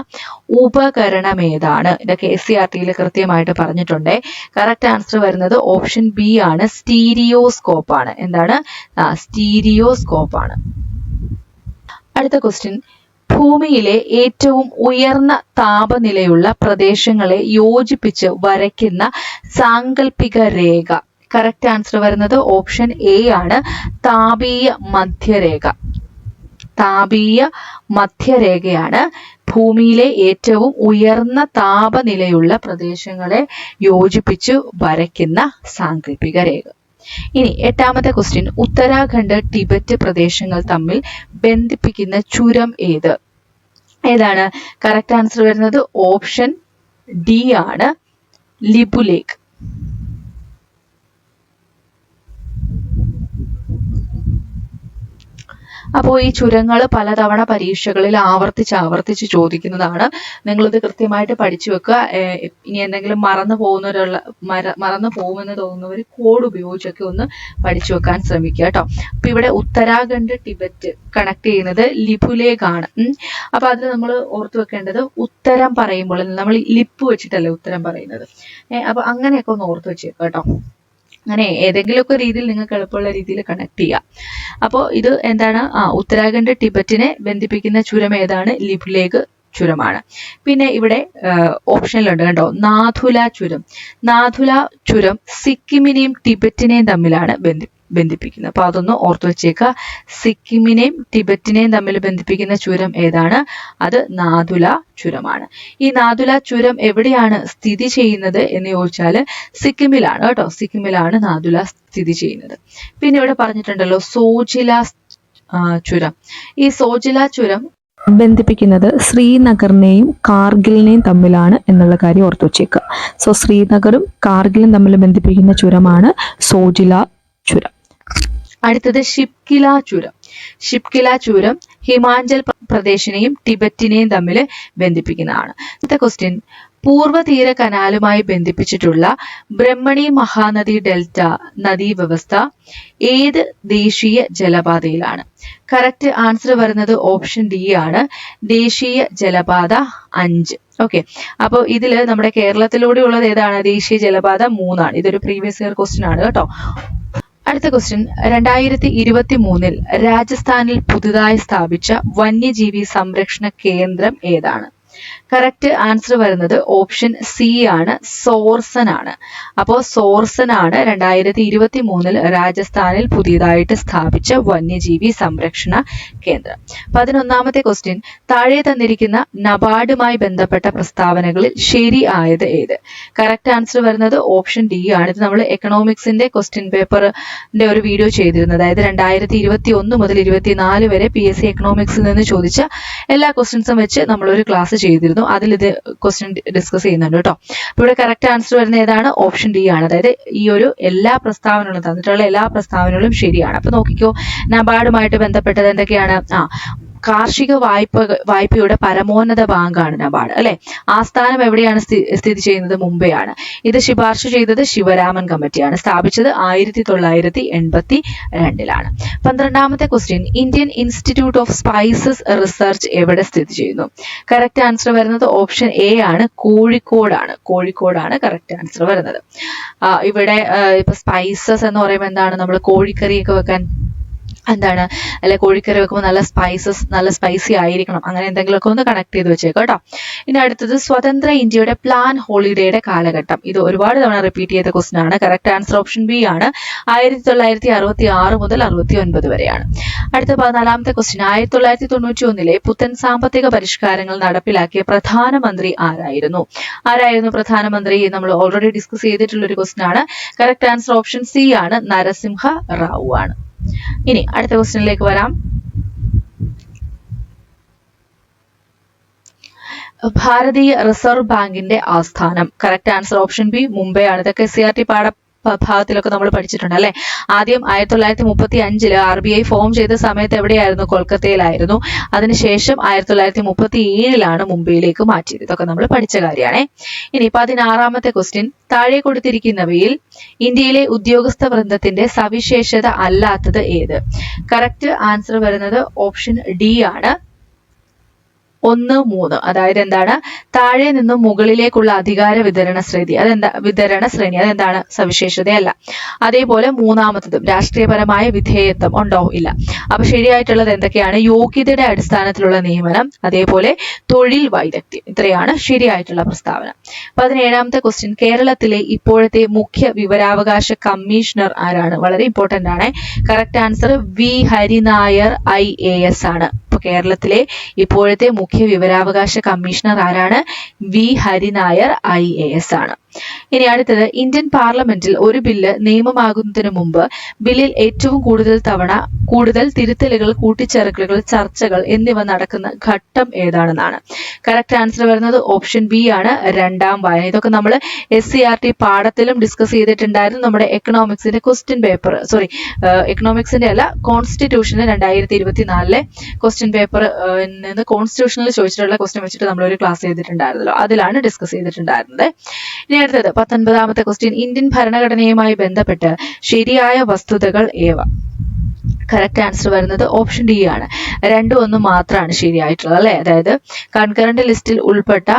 ഉപകരണം ഏതാണ്? ഇതൊക്കെ എസ് സി ആർ ടിയിൽ കൃത്യമായിട്ട് പറഞ്ഞിട്ടുണ്ട്. കറക്റ്റ് ആൻസർ വരുന്നത് ഓപ്ഷൻ ബി ആണ്. സ്റ്റീരിയോസ്കോപ്പ് ആണ് എന്താണ്? സ്റ്റീരിയോസ്കോപ്പ് ആണ് അടുത്ത ക്വസ്റ്റ്യൻ ഭൂമിയിലെ ഏറ്റവും ഉയർന്ന താപനിലയുള്ള പ്രദേശങ്ങളെ യോജിപ്പിച്ച് വരയ്ക്കുന്ന സാങ്കല്പിക രേഖ കറക്റ്റ് ആൻസർ വരുന്നത് ഓപ്ഷൻ എ ആണ്. താപീയ മധ്യരേഖ. താപീയ മധ്യരേഖയാണ് ഭൂമിയിലെ ഏറ്റവും ഉയർന്ന താപനിലയുള്ള പ്രദേശങ്ങളെ യോജിപ്പിച്ചു വരയ്ക്കുന്ന സാങ്കല്പിക രേഖ. ഇനി എട്ടാമത്തെ ക്വസ്റ്റ്യൻ ഉത്തരാഖണ്ഡ് ടിബറ്റ് പ്രദേശങ്ങൾ തമ്മിൽ ബന്ധിപ്പിക്കുന്ന ചുരം ഏത്? ഏതാണ്? കറക്റ്റ് ആൻസർ വരുന്നത് ഓപ്ഷൻ ഡി ആണ്. ലിബുലേക്ക് അപ്പോൾ ഈ ചുരങ്ങൾ പലതവണ പരീക്ഷകളിൽ ആവർത്തിച്ച് ആവർത്തിച്ച് ചോദിക്കുന്നതാണ്. നിങ്ങളിത് കൃത്യമായിട്ട് പഠിച്ചു വെക്കുക. ഇനി എന്തെങ്കിലും മറന്നു പോകുന്നവരുള്ള മറന്നു പോകുമെന്ന് തോന്നുന്നവർ കോഡ് ഉപയോഗിച്ചൊക്കെ ഒന്ന് പഠിച്ചു വെക്കാൻ ശ്രമിക്കുക കേട്ടോ. അപ്പൊ ഇവിടെ ഉത്തരാഖണ്ഡ് ടിബറ്റ് കണക്ട് ചെയ്യുന്നത് ലിപുലേഖാണ്. ആണ് അപ്പൊ അതിൽ നമ്മൾ ഓർത്തു വെക്കേണ്ടത് ഉത്തരം പറയുമ്പോൾ നമ്മൾ ലിപ്പ് വെച്ചിട്ടല്ലേ ഉത്തരം പറയുന്നത്. അപ്പൊ അങ്ങനെയൊക്കെ ഒന്ന് ഓർത്തു വെച്ചേക്കാം കേട്ടോ. അങ്ങനെ ഏതെങ്കിലുമൊക്കെ രീതിയിൽ നിങ്ങൾക്ക് എളുപ്പമുള്ള രീതിയിൽ കണക്ട് ചെയ്യാം. അപ്പോൾ ഇത് എന്താണ്? ആ ഉത്തരാഖണ്ഡ് ടിബറ്റിനെ ബന്ധിപ്പിക്കുന്ന ചുരം ഏതാണ്? ലിപുലേഖ് ചുരമാണ്. പിന്നെ ഇവിടെ ഓപ്ഷനിലുണ്ട് കണ്ടോ? നാഥുല ചുരം. നാഥുല ചുരം സിക്കിമിനെയും ടിബറ്റിനെയും തമ്മിലാണ് ബന്ധി ബന്ധിപ്പിക്കുന്നത് അപ്പൊ അതൊന്ന് ഓർത്തു വെച്ചേക്കുക. സിക്കിമിനെയും ടിബറ്റിനെയും തമ്മിൽ ബന്ധിപ്പിക്കുന്ന ചുരം ഏതാണ്? അത് നാദുല ചുരമാണ്. ഈ നാദുല ചുരം എവിടെയാണ് സ്ഥിതി ചെയ്യുന്നത് എന്ന് ചോദിച്ചാൽ സിക്കിമിലാണ് കേട്ടോ. സിക്കിമിലാണ് നാദുല സ്ഥിതി ചെയ്യുന്നത്. പിന്നെ ഇവിടെ പറഞ്ഞിട്ടുണ്ടല്ലോ സോജില ചുരം. ഈ സോജില ചുരം ബന്ധിപ്പിക്കുന്നത് ശ്രീനഗറിനെയും കാർഗിലിനെയും തമ്മിലാണ് എന്നുള്ള കാര്യം ഓർത്തു വച്ചേക്കുക. സോ ശ്രീനഗറും കാർഗിലും തമ്മിൽ ബന്ധിപ്പിക്കുന്ന ചുരമാണ് സോജില ചുരം. അടുത്തത് ഷിപ്കില ചുരം. ഷിപ്കില ചുരം ഹിമാചൽ പ്ര- പ്രദേശിനെയും ടിബറ്റിനെയും തമ്മിൽ ബന്ധിപ്പിക്കുന്നതാണ്. അടുത്ത ക്വസ്റ്റ്യൻ പൂർവ തീര കനാലുമായി ബന്ധിപ്പിച്ചിട്ടുള്ള ബ്രഹ്മണി മഹാനദി ഡെൽറ്റ നദീ വ്യവസ്ഥ ഏത് ദേശീയ ജലപാതയിലാണ്? കറക്റ്റ് ആൻസർ വരുന്നത് ഓപ്ഷൻ ഡി ആണ്. ദേശീയ ജലപാത അഞ്ച്. ഓക്കെ അപ്പോൾ ഇതിൽ നമ്മുടെ കേരളത്തിലൂടെ ഉള്ളത് ഏതാണ്? ദേശീയ ജലപാത മൂന്നാണ്. ഇതൊരു പ്രീവിയസ് ഇയർ ക്വസ്റ്റ്യൻ ആണ് കേട്ടോ. അടുത്ത ക്വസ്റ്റ്യൻ രണ്ടായിരത്തി ഇരുപത്തി മൂന്നിൽ രാജസ്ഥാനിൽ പുതുതായി സ്ഥാപിച്ച വന്യജീവി സംരക്ഷണ കേന്ദ്രം ഏതാണ്? കറക്റ്റ് ആൻസർ വരുന്നത് ഓപ്ഷൻ സി ആണ്. സോർസൻ ആണ്. അപ്പോൾ സോർസൻ ആണ് രണ്ടായിരത്തി ഇരുപത്തി മൂന്നിൽ രാജസ്ഥാനിൽ പുതിയതായിട്ട് സ്ഥാപിച്ച വന്യജീവി സംരക്ഷണ കേന്ദ്രം. പതിനൊന്നാമത്തെ ക്വസ്റ്റ്യൻ താഴെ തന്നിരിക്കുന്ന നബാർഡുമായി ബന്ധപ്പെട്ട പ്രസ്താവനകളിൽ ശരി ആയത് ഏത്? കറക്റ്റ് ആൻസർ വരുന്നത് ഓപ്ഷൻ ഡി ആണ്. ഇത് നമ്മൾ എക്കണോമിക്സിന്റെ ക്വസ്റ്റ്യൻ പേപ്പറിന്റെ ഒരു വീഡിയോ ചെയ്തിരുന്നത്. അതായത് രണ്ടായിരത്തി ഇരുപത്തി ഒന്ന് മുതൽ ഇരുപത്തിനാല് വരെ പി എസ് സി എക്കണോമിക്സിൽ നിന്ന് ചോദിച്ച എല്ലാ ക്വസ്റ്റ്യൻസും വെച്ച് നമ്മളൊരു ക്ലാസ് ചെയ്തിരുന്നു. അതിൽ ഇത് ക്വസ്റ്റ്യൻ ഡിസ്കസ് ചെയ്യുന്നുണ്ട് കേട്ടോ. അപ്പൊ ഇവിടെ കറക്റ്റ് ആൻസർ വരുന്ന ഏതാണ്? ഓപ്ഷൻ ഡി ആണ്. അതായത് ഈ ഒരു എല്ലാ പ്രസ്താവനകളും തന്നിട്ടുള്ള എല്ലാ പ്രസ്താവനകളും ശരിയാണ്. അപ്പൊ നോക്കിക്കോ. നബാർഡുമായിട്ട് ബന്ധപ്പെട്ടത് എന്തൊക്കെയാണ്? ആ കാർഷിക വായ്പ വായ്പയുടെ പരമോന്നത ബാങ്കാണ് നബാർഡ് അല്ലെ? ആസ്ഥാനം എവിടെയാണ് സ്ഥി- സ്ഥിതി ചെയ്യുന്നത്? മുംബൈയാണ്. ഇത് ശുപാർശ ചെയ്തത് ശിവരാമൻ കമ്മിറ്റിയാണ്. സ്ഥാപിച്ചത് ആയിരത്തി തൊള്ളായിരത്തി എൺപത്തി രണ്ടിലാണ് പന്ത്രണ്ടാമത്തെ question Indian Institute of Spices Research എവിടെ സ്ഥിതി ചെയ്യുന്നു? കറക്റ്റ് ആൻസർ വരുന്നത് ഓപ്ഷൻ എ ആണ്. കോഴിക്കോടാണ്. കോഴിക്കോടാണ് കറക്റ്റ് ആൻസർ വരുന്നത്. ഇവിടെ ഇപ്പൊ സ്പൈസസ് എന്ന് പറയുമ്പോൾ എന്താണ്? നമ്മൾ കോഴിക്കറിയൊക്കെ വെക്കാൻ എന്താണ്? അല്ലെ കോഴിക്കറി വെക്കുമ്പോൾ നല്ല സ്പൈസസ് നല്ല സ്പൈസി ആയിരിക്കണം. അങ്ങനെ എന്തെങ്കിലുമൊക്കെ ഒന്ന് കണക്ട് ചെയ്ത് വെച്ചേക്കാം കേട്ടോ. ഇനി അടുത്തത് സ്വതന്ത്ര ഇന്ത്യയുടെ പ്ലാൻ ഹോളിഡേയുടെ കാലഘട്ടം. ഇത് ഒരുപാട് തവണ റിപ്പീറ്റ് ചെയ്ത ക്വസ്റ്റൻ ആണ്. കറക്റ്റ് ആൻസർ ഓപ്ഷൻ ബി ആണ്. ആയിരത്തി തൊള്ളായിരത്തി അറുപത്തി ആറ് മുതൽ അറുപത്തി ഒൻപത് വരെയാണ്. അടുത്ത പതിനാലാമത്തെ ക്വസ്റ്റ്യൻ ആയിരത്തി തൊള്ളായിരത്തി തൊണ്ണൂറ്റി ഒന്നിലെ പുത്തൻ സാമ്പത്തിക പരിഷ്കാരങ്ങൾ നടപ്പിലാക്കിയ പ്രധാനമന്ത്രി ആരായിരുന്നു? ആരായിരുന്നു പ്രധാനമന്ത്രി? നമ്മൾ ഓൾറെഡി ഡിസ്കസ് ചെയ്തിട്ടുള്ള ഒരു ക്വസ്റ്റൻ ആണ്. കറക്റ്റ് ആൻസർ ഓപ്ഷൻ സി ആണ്. നരസിംഹ റാവു ആണ്. ഇനി അടുത്ത ക്വസ്റ്റ്യനിലേക്ക് വരാം. ഭാരതീയ റിസർവ് ബാങ്കിന്റെ ആസ്ഥാനം. Correct answer option B Mumbai ആണ്. ഇതൊക്കെ സി ആർ ടി പാഠ ഭാഗത്തിലൊക്കെ നമ്മൾ പഠിച്ചിട്ടുണ്ട് അല്ലെ? ആദ്യം ആയിരത്തി തൊള്ളായിരത്തി മുപ്പത്തി അഞ്ചിൽ ആർ ബി ഐ ഫോം ചെയ്ത സമയത്ത് എവിടെയായിരുന്നു? കൊൽക്കത്തയിലായിരുന്നു. അതിനുശേഷം ആയിരത്തി തൊള്ളായിരത്തി മുപ്പത്തി ഏഴിലാണ് മുംബൈയിലേക്ക് മാറ്റിയത്. ഇതൊക്കെ നമ്മൾ പഠിച്ച കാര്യമാണേ ഇനി പതിനാറാമത്തെ ക്വസ്റ്റ്യൻ താഴെ കൊടുത്തിരിക്കുന്നവയിൽ ഇന്ത്യയിലെ ഉദ്യോഗസ്ഥ വൃന്ദത്തിന്റെ സവിശേഷത അല്ലാത്തത് ഏത്? കറക്റ്റ് ആൻസർ വരുന്നത് ഓപ്ഷൻ ഡി ആണ്. ഒന്ന് മൂന്ന്. അതായത് എന്താണ്? താഴെ നിന്നും മുകളിലേക്കുള്ള അധികാര വിതരണ ശ്രേണി അതെന്താ? വിതരണ ശ്രേണി. അതെന്താണ്? സവിശേഷതയല്ല. അതേപോലെ മൂന്നാമത്തതും രാഷ്ട്രീയപരമായ വിധേയത്വം ഉണ്ടോ? ഇല്ല. അപ്പൊ ശരിയായിട്ടുള്ളത് എന്തൊക്കെയാണ്? യോഗ്യതയുടെ അടിസ്ഥാനത്തിലുള്ള നിയമനം അതേപോലെ തൊഴിൽ വൈദഗ്ധ്യം. ഇത്രയാണ് ശരിയായിട്ടുള്ള പ്രസ്താവന. പതിനേഴാമത്തെ ക്വസ്റ്റ്യൻ കേരളത്തിലെ ഇപ്പോഴത്തെ മുഖ്യ വിവരാവകാശ കമ്മീഷണർ ആരാണ്? വളരെ ഇമ്പോർട്ടന്റ് ആണ്. Correct answer V Hari Nair I A S ആണ്. കേരളത്തിലെ ഇപ്പോഴത്തെ മുഖ്യ വിവരാവകാശ കമ്മീഷണർ ആരാണ്? V. Hari Nair I. A. S. ആണ്. ഇനി അടുത്തത് ഇന്ത്യൻ പാർലമെന്റിൽ ഒരു ബില്ല് നിയമമാകുന്നതിന് മുമ്പ് ബില്ലിൽ ഏറ്റവും കൂടുതൽ തവണ കൂടുതൽ തിരുത്തലുകൾ കൂട്ടിച്ചേർക്കലുകൾ ചർച്ചകൾ എന്നിവ നടക്കുന്ന ഘട്ടം ഏതാണെന്നാണ്. കറക്റ്റ് ആൻസർ വരുന്നത് ഓപ്ഷൻ ബി ആണ്. രണ്ടാം വായന. ഇതൊക്കെ നമ്മൾ എസ് സി ആർ ടി പാഠത്തിലും ഡിസ്കസ് ചെയ്തിട്ടുണ്ടായിരുന്നു. നമ്മുടെ എക്കണോമിക്സിന്റെ ക്വസ്റ്റ്യൻ പേപ്പർ സോറി എക്കണോമിക്സിന്റെ അല്ല കോൺസ്റ്റിറ്റ്യൂഷന് രണ്ടായിരത്തി ഇരുപത്തിനാലിലെ ക്വസ്റ്റ്യൻ പേപ്പർ നിന്ന് കോൺസ്റ്റിറ്റ്യൂഷനിൽ ചോദിച്ചിട്ടുള്ള ക്വസ്റ്റ്യൻ വെച്ചിട്ട് നമ്മൾ ഒരു ക്ലാസ് ചെയ്തിട്ടുണ്ടായിരുന്നല്ലോ. അതിലാണ് ഡിസ്കസ് ചെയ്തിട്ടുണ്ടായിരുന്നത്. ഇനി അടുത്തത് പത്തൊൻപതാമത്തെ ക്വസ്റ്റ്യൻ ഇന്ത്യൻ ഭരണഘടനയുമായി ബന്ധപ്പെട്ട് ശരിയായ വസ്തുതകൾ ഏവ? കറക്റ്റ് ആൻസർ വരുന്നത് ഓപ്ഷൻ ഡി ആണ് രണ്ടും ഒന്ന് മാത്രമാണ് ശരിയായിട്ടുള്ളത് അല്ലെ? അതായത് കൺകറന്റ് ലിസ്റ്റിൽ ഉൾപ്പെട്ട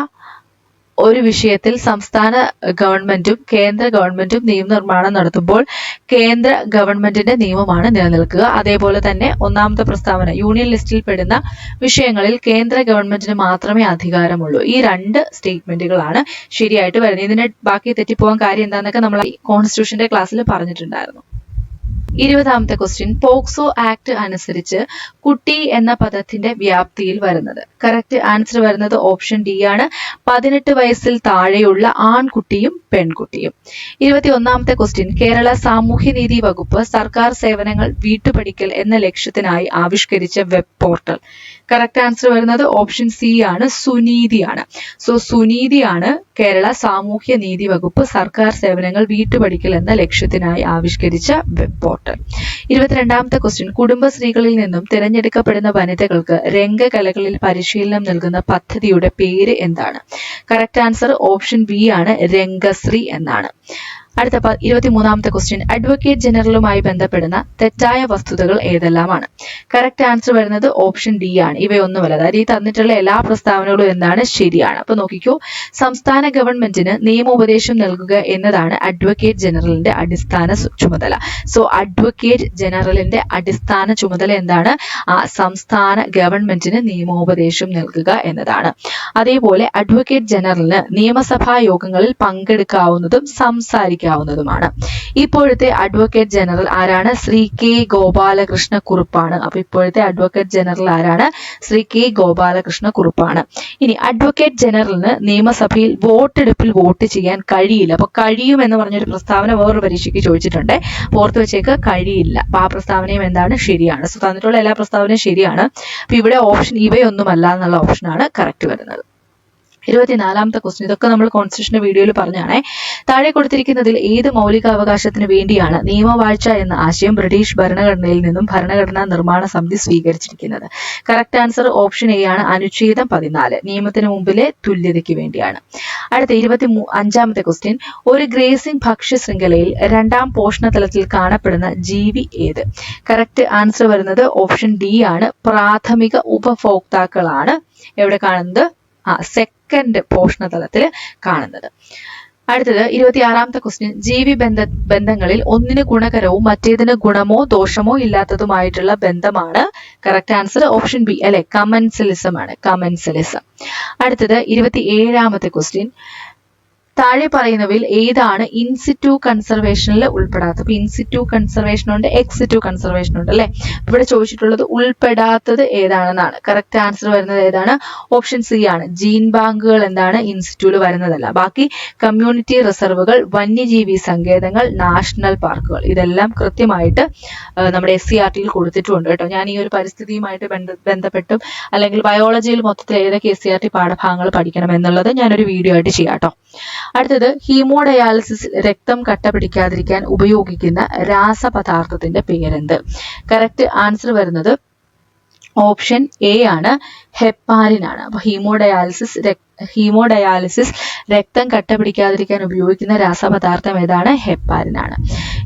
ഒരു വിഷയത്തിൽ സംസ്ഥാന ഗവൺമെന്റും കേന്ദ്ര ഗവൺമെന്റും നിയമനിർമ്മാണം നടത്തുമ്പോൾ കേന്ദ്ര ഗവൺമെന്റിന്റെ നിയമമാണ് നിലനിൽക്കുക. അതേപോലെ തന്നെ ഒന്നാമത്തെ പ്രസ്താവന യൂണിയൻ ലിസ്റ്റിൽ പെടുന്ന വിഷയങ്ങളിൽ കേന്ദ്ര ഗവൺമെന്റിന് മാത്രമേ അധികാരമുള്ളൂ. ഈ രണ്ട് സ്റ്റേറ്റ്മെന്റുകളാണ് ശരിയായിട്ട് വരുന്നത്. ഇതിനെ ബാക്കി തെറ്റിപ്പോകാൻ കാര്യം എന്താണെന്നൊക്കെ നമ്മൾ കോൺസ്റ്റിറ്റ്യൂഷന്റെ ക്ലാസ്സിൽ പറഞ്ഞിട്ടുണ്ടായിരുന്നു. ഇരുപതാമത്തെ ക്വസ്റ്റ്യൻ പോക്സോ ആക്ട് അനുസരിച്ച് കുട്ടി എന്ന പദത്തിന്റെ വ്യാപ്തിയിൽ വരുന്നത്. കറക്റ്റ് ആൻസർ വരുന്നത് ഓപ്ഷൻ ഡി ആണ്. പതിനെട്ട് വയസ്സിൽ താഴെയുള്ള ആൺകുട്ടിയും പെൺകുട്ടിയും. ഇരുപത്തി ഒന്നാമത്തെ ക്വസ്റ്റ്യൻ കേരള സാമൂഹ്യനീതി വകുപ്പ് സർക്കാർ സേവനങ്ങൾ വീട്ടുപടിക്കൽ എന്ന ലക്ഷ്യത്തിനായി ആവിഷ്കരിച്ച വെബ് പോർട്ടൽ കറക്റ്റ് ആൻസർ വരുന്നത് ഓപ്ഷൻ സി ആണ്. സുനീതിയാണ് സോ സുനീതിയാണ് കേരള സാമൂഹ്യ നീതി വകുപ്പ് സർക്കാർ സേവനങ്ങൾ വീട്ടുപടിക്കൽ എന്ന ലക്ഷ്യത്തിനായി ആവിഷ്കരിച്ച വെബ് പോർട്ടൽ ഇരുപത്തിരണ്ടാമത്തെ ക്വസ്റ്റ്യൻ കുടുംബശ്രീകളിൽ നിന്നും തിരഞ്ഞെടുക്കപ്പെടുന്ന വനിതകൾക്ക് രംഗകലകളിൽ പരിശീലനം നൽകുന്ന പദ്ധതിയുടെ പേര് എന്താണ്? കറക്റ്റ് ആൻസർ ഓപ്ഷൻ ബി ആണ് രംഗശ്രീ എന്നാണ്. അടുത്ത ഇരുപത്തിമൂന്നാമത്തെ ക്വസ്റ്റ്യൻ അഡ്വക്കേറ്റ് ജനറലുമായി ബന്ധപ്പെടുന്ന തെറ്റായ വസ്തുതകൾ ഏതെല്ലാമാണ്? കറക്റ്റ് ആൻസർ വരുന്നത് ഓപ്ഷൻ ഡി ആണ്. ഇവയൊന്നുമല്ല. അതായത് ഈ തന്നിട്ടുള്ള എല്ലാ പ്രസ്താവനകളും എന്താണ്? ശരിയാണ്. അപ്പൊ നോക്കിക്കോ. സംസ്ഥാന ഗവൺമെന്റിന് നിയമോപദേശം നൽകുക എന്നതാണ് അഡ്വക്കേറ്റ് ജനറലിന്റെ അടിസ്ഥാന ചുമതല. സോ അഡ്വക്കേറ്റ് ജനറലിന്റെ അടിസ്ഥാന ചുമതല എന്താണ്? ആ സംസ്ഥാന ഗവൺമെന്റിന് നിയമോപദേശം നൽകുക എന്നതാണ്. അതേപോലെ അഡ്വക്കേറ്റ് ജനറലിന് നിയമസഭാ യോഗങ്ങളിൽ പങ്കെടുക്കാവുന്നതും സംസാരിക്കാവുന്നതുമാണ് ഇപ്പോഴത്തെ അഡ്വക്കേറ്റ് ജനറൽ ആരാണ്? ശ്രീ കെ ഗോപാലകൃഷ്ണ കുറുപ്പാണ്. അപ്പൊ ഇപ്പോഴത്തെ അഡ്വക്കേറ്റ് ജനറൽ ആരാണ്? ശ്രീ കെ ഗോപാലകൃഷ്ണ കുറുപ്പാണ്. ഇനി അഡ്വക്കേറ്റ് ജനറലിന് നിയമസഭയിൽ വോട്ടെടുപ്പിൽ വോട്ട് ചെയ്യാൻ കഴിയില്ല. അപ്പൊ കഴിയും എന്ന് പറഞ്ഞൊരു പ്രസ്താവന വേറൊരു പരീക്ഷയ്ക്ക് ചോദിച്ചിട്ടുണ്ട്. ഓർത്ത് വെച്ചേക്ക് കഴിയില്ല. അപ്പൊ ആ പ്രസ്താവനയും എന്താണ്? ശരിയാണ്. സോ തന്നിട്ടുള്ള എല്ലാ പ്രസ്താവനയും ശരിയാണ്. അപ്പൊ ഇവിടെ ഓപ്ഷൻ ഇവയൊന്നുമല്ല എന്നുള്ള ഓപ്ഷനാണ് കറക്റ്റ് വരുന്നത്. ഇരുപത്തിനാലാമത്തെ ക്വസ്റ്റ്യൻ ഇതൊക്കെ നമ്മൾ കോൺസ്റ്റിറ്റ്യൂഷൻ വീഡിയോയിൽ പറഞ്ഞാണേ. താഴെ കൊടുത്തിരിക്കുന്നതിൽ ഏത് മൗലികാവകാശത്തിന് വേണ്ടിയാണ് നിയമവാഴ്ച എന്ന ആശയം ബ്രിട്ടീഷ് ഭരണഘടനയിൽ നിന്നും ഭരണഘടനാ നിർമ്മാണ സമിതി സ്വീകരിച്ചിരിക്കുന്നത്? കറക്റ്റ് ആൻസർ ഓപ്ഷൻ എ ആണ് അനുച്ഛേദം പതിനാല്. നിയമത്തിന് മുമ്പിലെ തുല്യതയ്ക്ക് വേണ്ടിയാണ്. അടുത്ത ഇരുപത്തി അഞ്ചാമത്തെ ക്വസ്റ്റ്യൻ ഒരു ഗ്രേസിംഗ് ഭക്ഷ്യ ശൃംഖലയിൽ രണ്ടാം പോഷണതലത്തിൽ കാണപ്പെടുന്ന ജീവി ഏത്? കറക്റ്റ് ആൻസർ വരുന്നത് ഓപ്ഷൻ ഡി ആണ്. പ്രാഥമിക ഉപഭോക്താക്കളാണ്. എവിടെ കാണുന്നത്? ആ സെക്കൻഡ് പോഷണ തലത്തിൽ കാണുന്നത്. അടുത്തത് ഇരുപത്തിയാറാമത്തെ ക്വസ്റ്റ്യൻ ജീവി ബന്ധ ബന്ധങ്ങളിൽ ഒന്നിന് ഗുണകരവും മറ്റേതിന് ഗുണമോ ദോഷമോ ഇല്ലാത്തതുമായിട്ടുള്ള ബന്ധമാണ്. കറക്റ്റ് ആൻസർ ഓപ്ഷൻ ബി അല്ലെ? കമൻസലിസം ആണ്. കമൻസലിസം അടുത്തത് ഇരുപത്തി ഏഴാമത്തെ ക്വസ്റ്റ്യൻ താഴെ പറയുന്നവയിൽ ഏതാണ് ഇൻസിറ്റു കൺസർവേഷനിൽ ഉൾപ്പെടാത്തത്? അപ്പൊ ഇൻസിറ്റു കൺസർവേഷൻ ഉണ്ട് എക്സിറ്റു കൺസർവേഷൻ ഉണ്ട് അല്ലെ? ഇവിടെ ചോദിച്ചിട്ടുള്ളത് ഉൾപ്പെടാത്തത് ഏതാണെന്നാണ്. കറക്റ്റ് ആൻസർ വരുന്നത് ഏതാണ്? ഓപ്ഷൻ സി ആണ്. ജീൻ ബാങ്കുകൾ എന്താണ്? ഇൻസ്റ്റിറ്റ്യൂട്ടിൽ വരുന്നതല്ല. ബാക്കി കമ്മ്യൂണിറ്റി റിസർവുകൾ വന്യജീവി സങ്കേതങ്ങൾ നാഷണൽ പാർക്കുകൾ ഇതെല്ലാം കൃത്യമായിട്ട് നമ്മുടെ എസ് സി ആർ ടിയിൽ കൊടുത്തിട്ടുണ്ട് കേട്ടോ. ഞാൻ ഈ ഒരു പരിസ്ഥിതിയുമായിട്ട് ബന്ധപ്പെട്ടും അല്ലെങ്കിൽ ബയോളജിയിൽ മൊത്തത്തിൽ ഏതൊക്കെ എസ് സി ആർ ടി പാഠഭാഗങ്ങൾ പഠിക്കണം എന്നുള്ളത് ഞാനൊരു വീഡിയോ ആയിട്ട് ചെയ്യാം കേട്ടോ. അടുത്തത് ഹീമോഡയാലിസിസ് രക്തം കട്ട പിടിക്കാതിരിക്കാൻ ഉപയോഗിക്കുന്ന രാസപദാർത്ഥത്തിന്റെ പേരെന്ത്? കറക്റ്റ് ആൻസർ വരുന്നത് ഓപ്ഷൻ എ ആണ് ഹെപ്പാരിൻ ആണ് അപ്പൊ ഹീമോഡയാലിസിസ് ഹീമോഡയാലിസിസ് രക്തം കട്ട പിടിക്കാതിരിക്കാൻ ഉപയോഗിക്കുന്ന രാസപദാർത്ഥം ഏതാണ്? ഹെപ്പാരിൻ ആണ്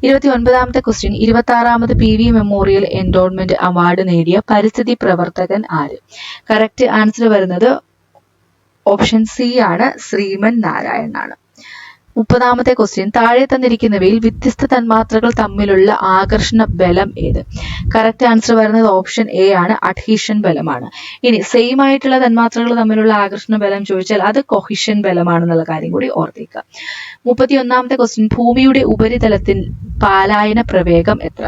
ഇരുപത്തി ഒൻപതാമത്തെ ക്വസ്റ്റ്യൻ ഇരുപത്തി ആറാമത് P V memorial endowment award നേടിയ പരിസ്ഥിതി പ്രവർത്തകൻ ആര്? കറക്റ്റ് ആൻസർ വരുന്നത് ഓപ്ഷൻ സി ആണ് ശ്രീമൻ നാരായൺ ആണ്. മുപ്പതാമത്തെ ക്വസ്റ്റ്യൻ താഴെ തന്നിരിക്കുന്നവയിൽ വ്യത്യസ്ത തന്മാത്രകൾ തമ്മിലുള്ള ആകർഷണ ബലം ഏത്? കറക്റ്റ് ആൻസർ വരുന്നത് ഓപ്ഷൻ എ ആണ് അഡ്ഹീഷൻ ബലമാണ്. ഇനി സെയിം ആയിട്ടുള്ള തന്മാത്രകൾ തമ്മിലുള്ള ആകർഷണ ബലം ചോദിച്ചാൽ അത് കൊഹിഷൻ ബലമാണെന്നുള്ള കാര്യം കൂടി ഓർത്തേക്കുക മുപ്പത്തി ഒന്നാമത്തെ ക്വസ്റ്റ്യൻ ഭൂമിയുടെ ഉപരിതലത്തിൽ പാലായന പ്രവേഗം എത്ര?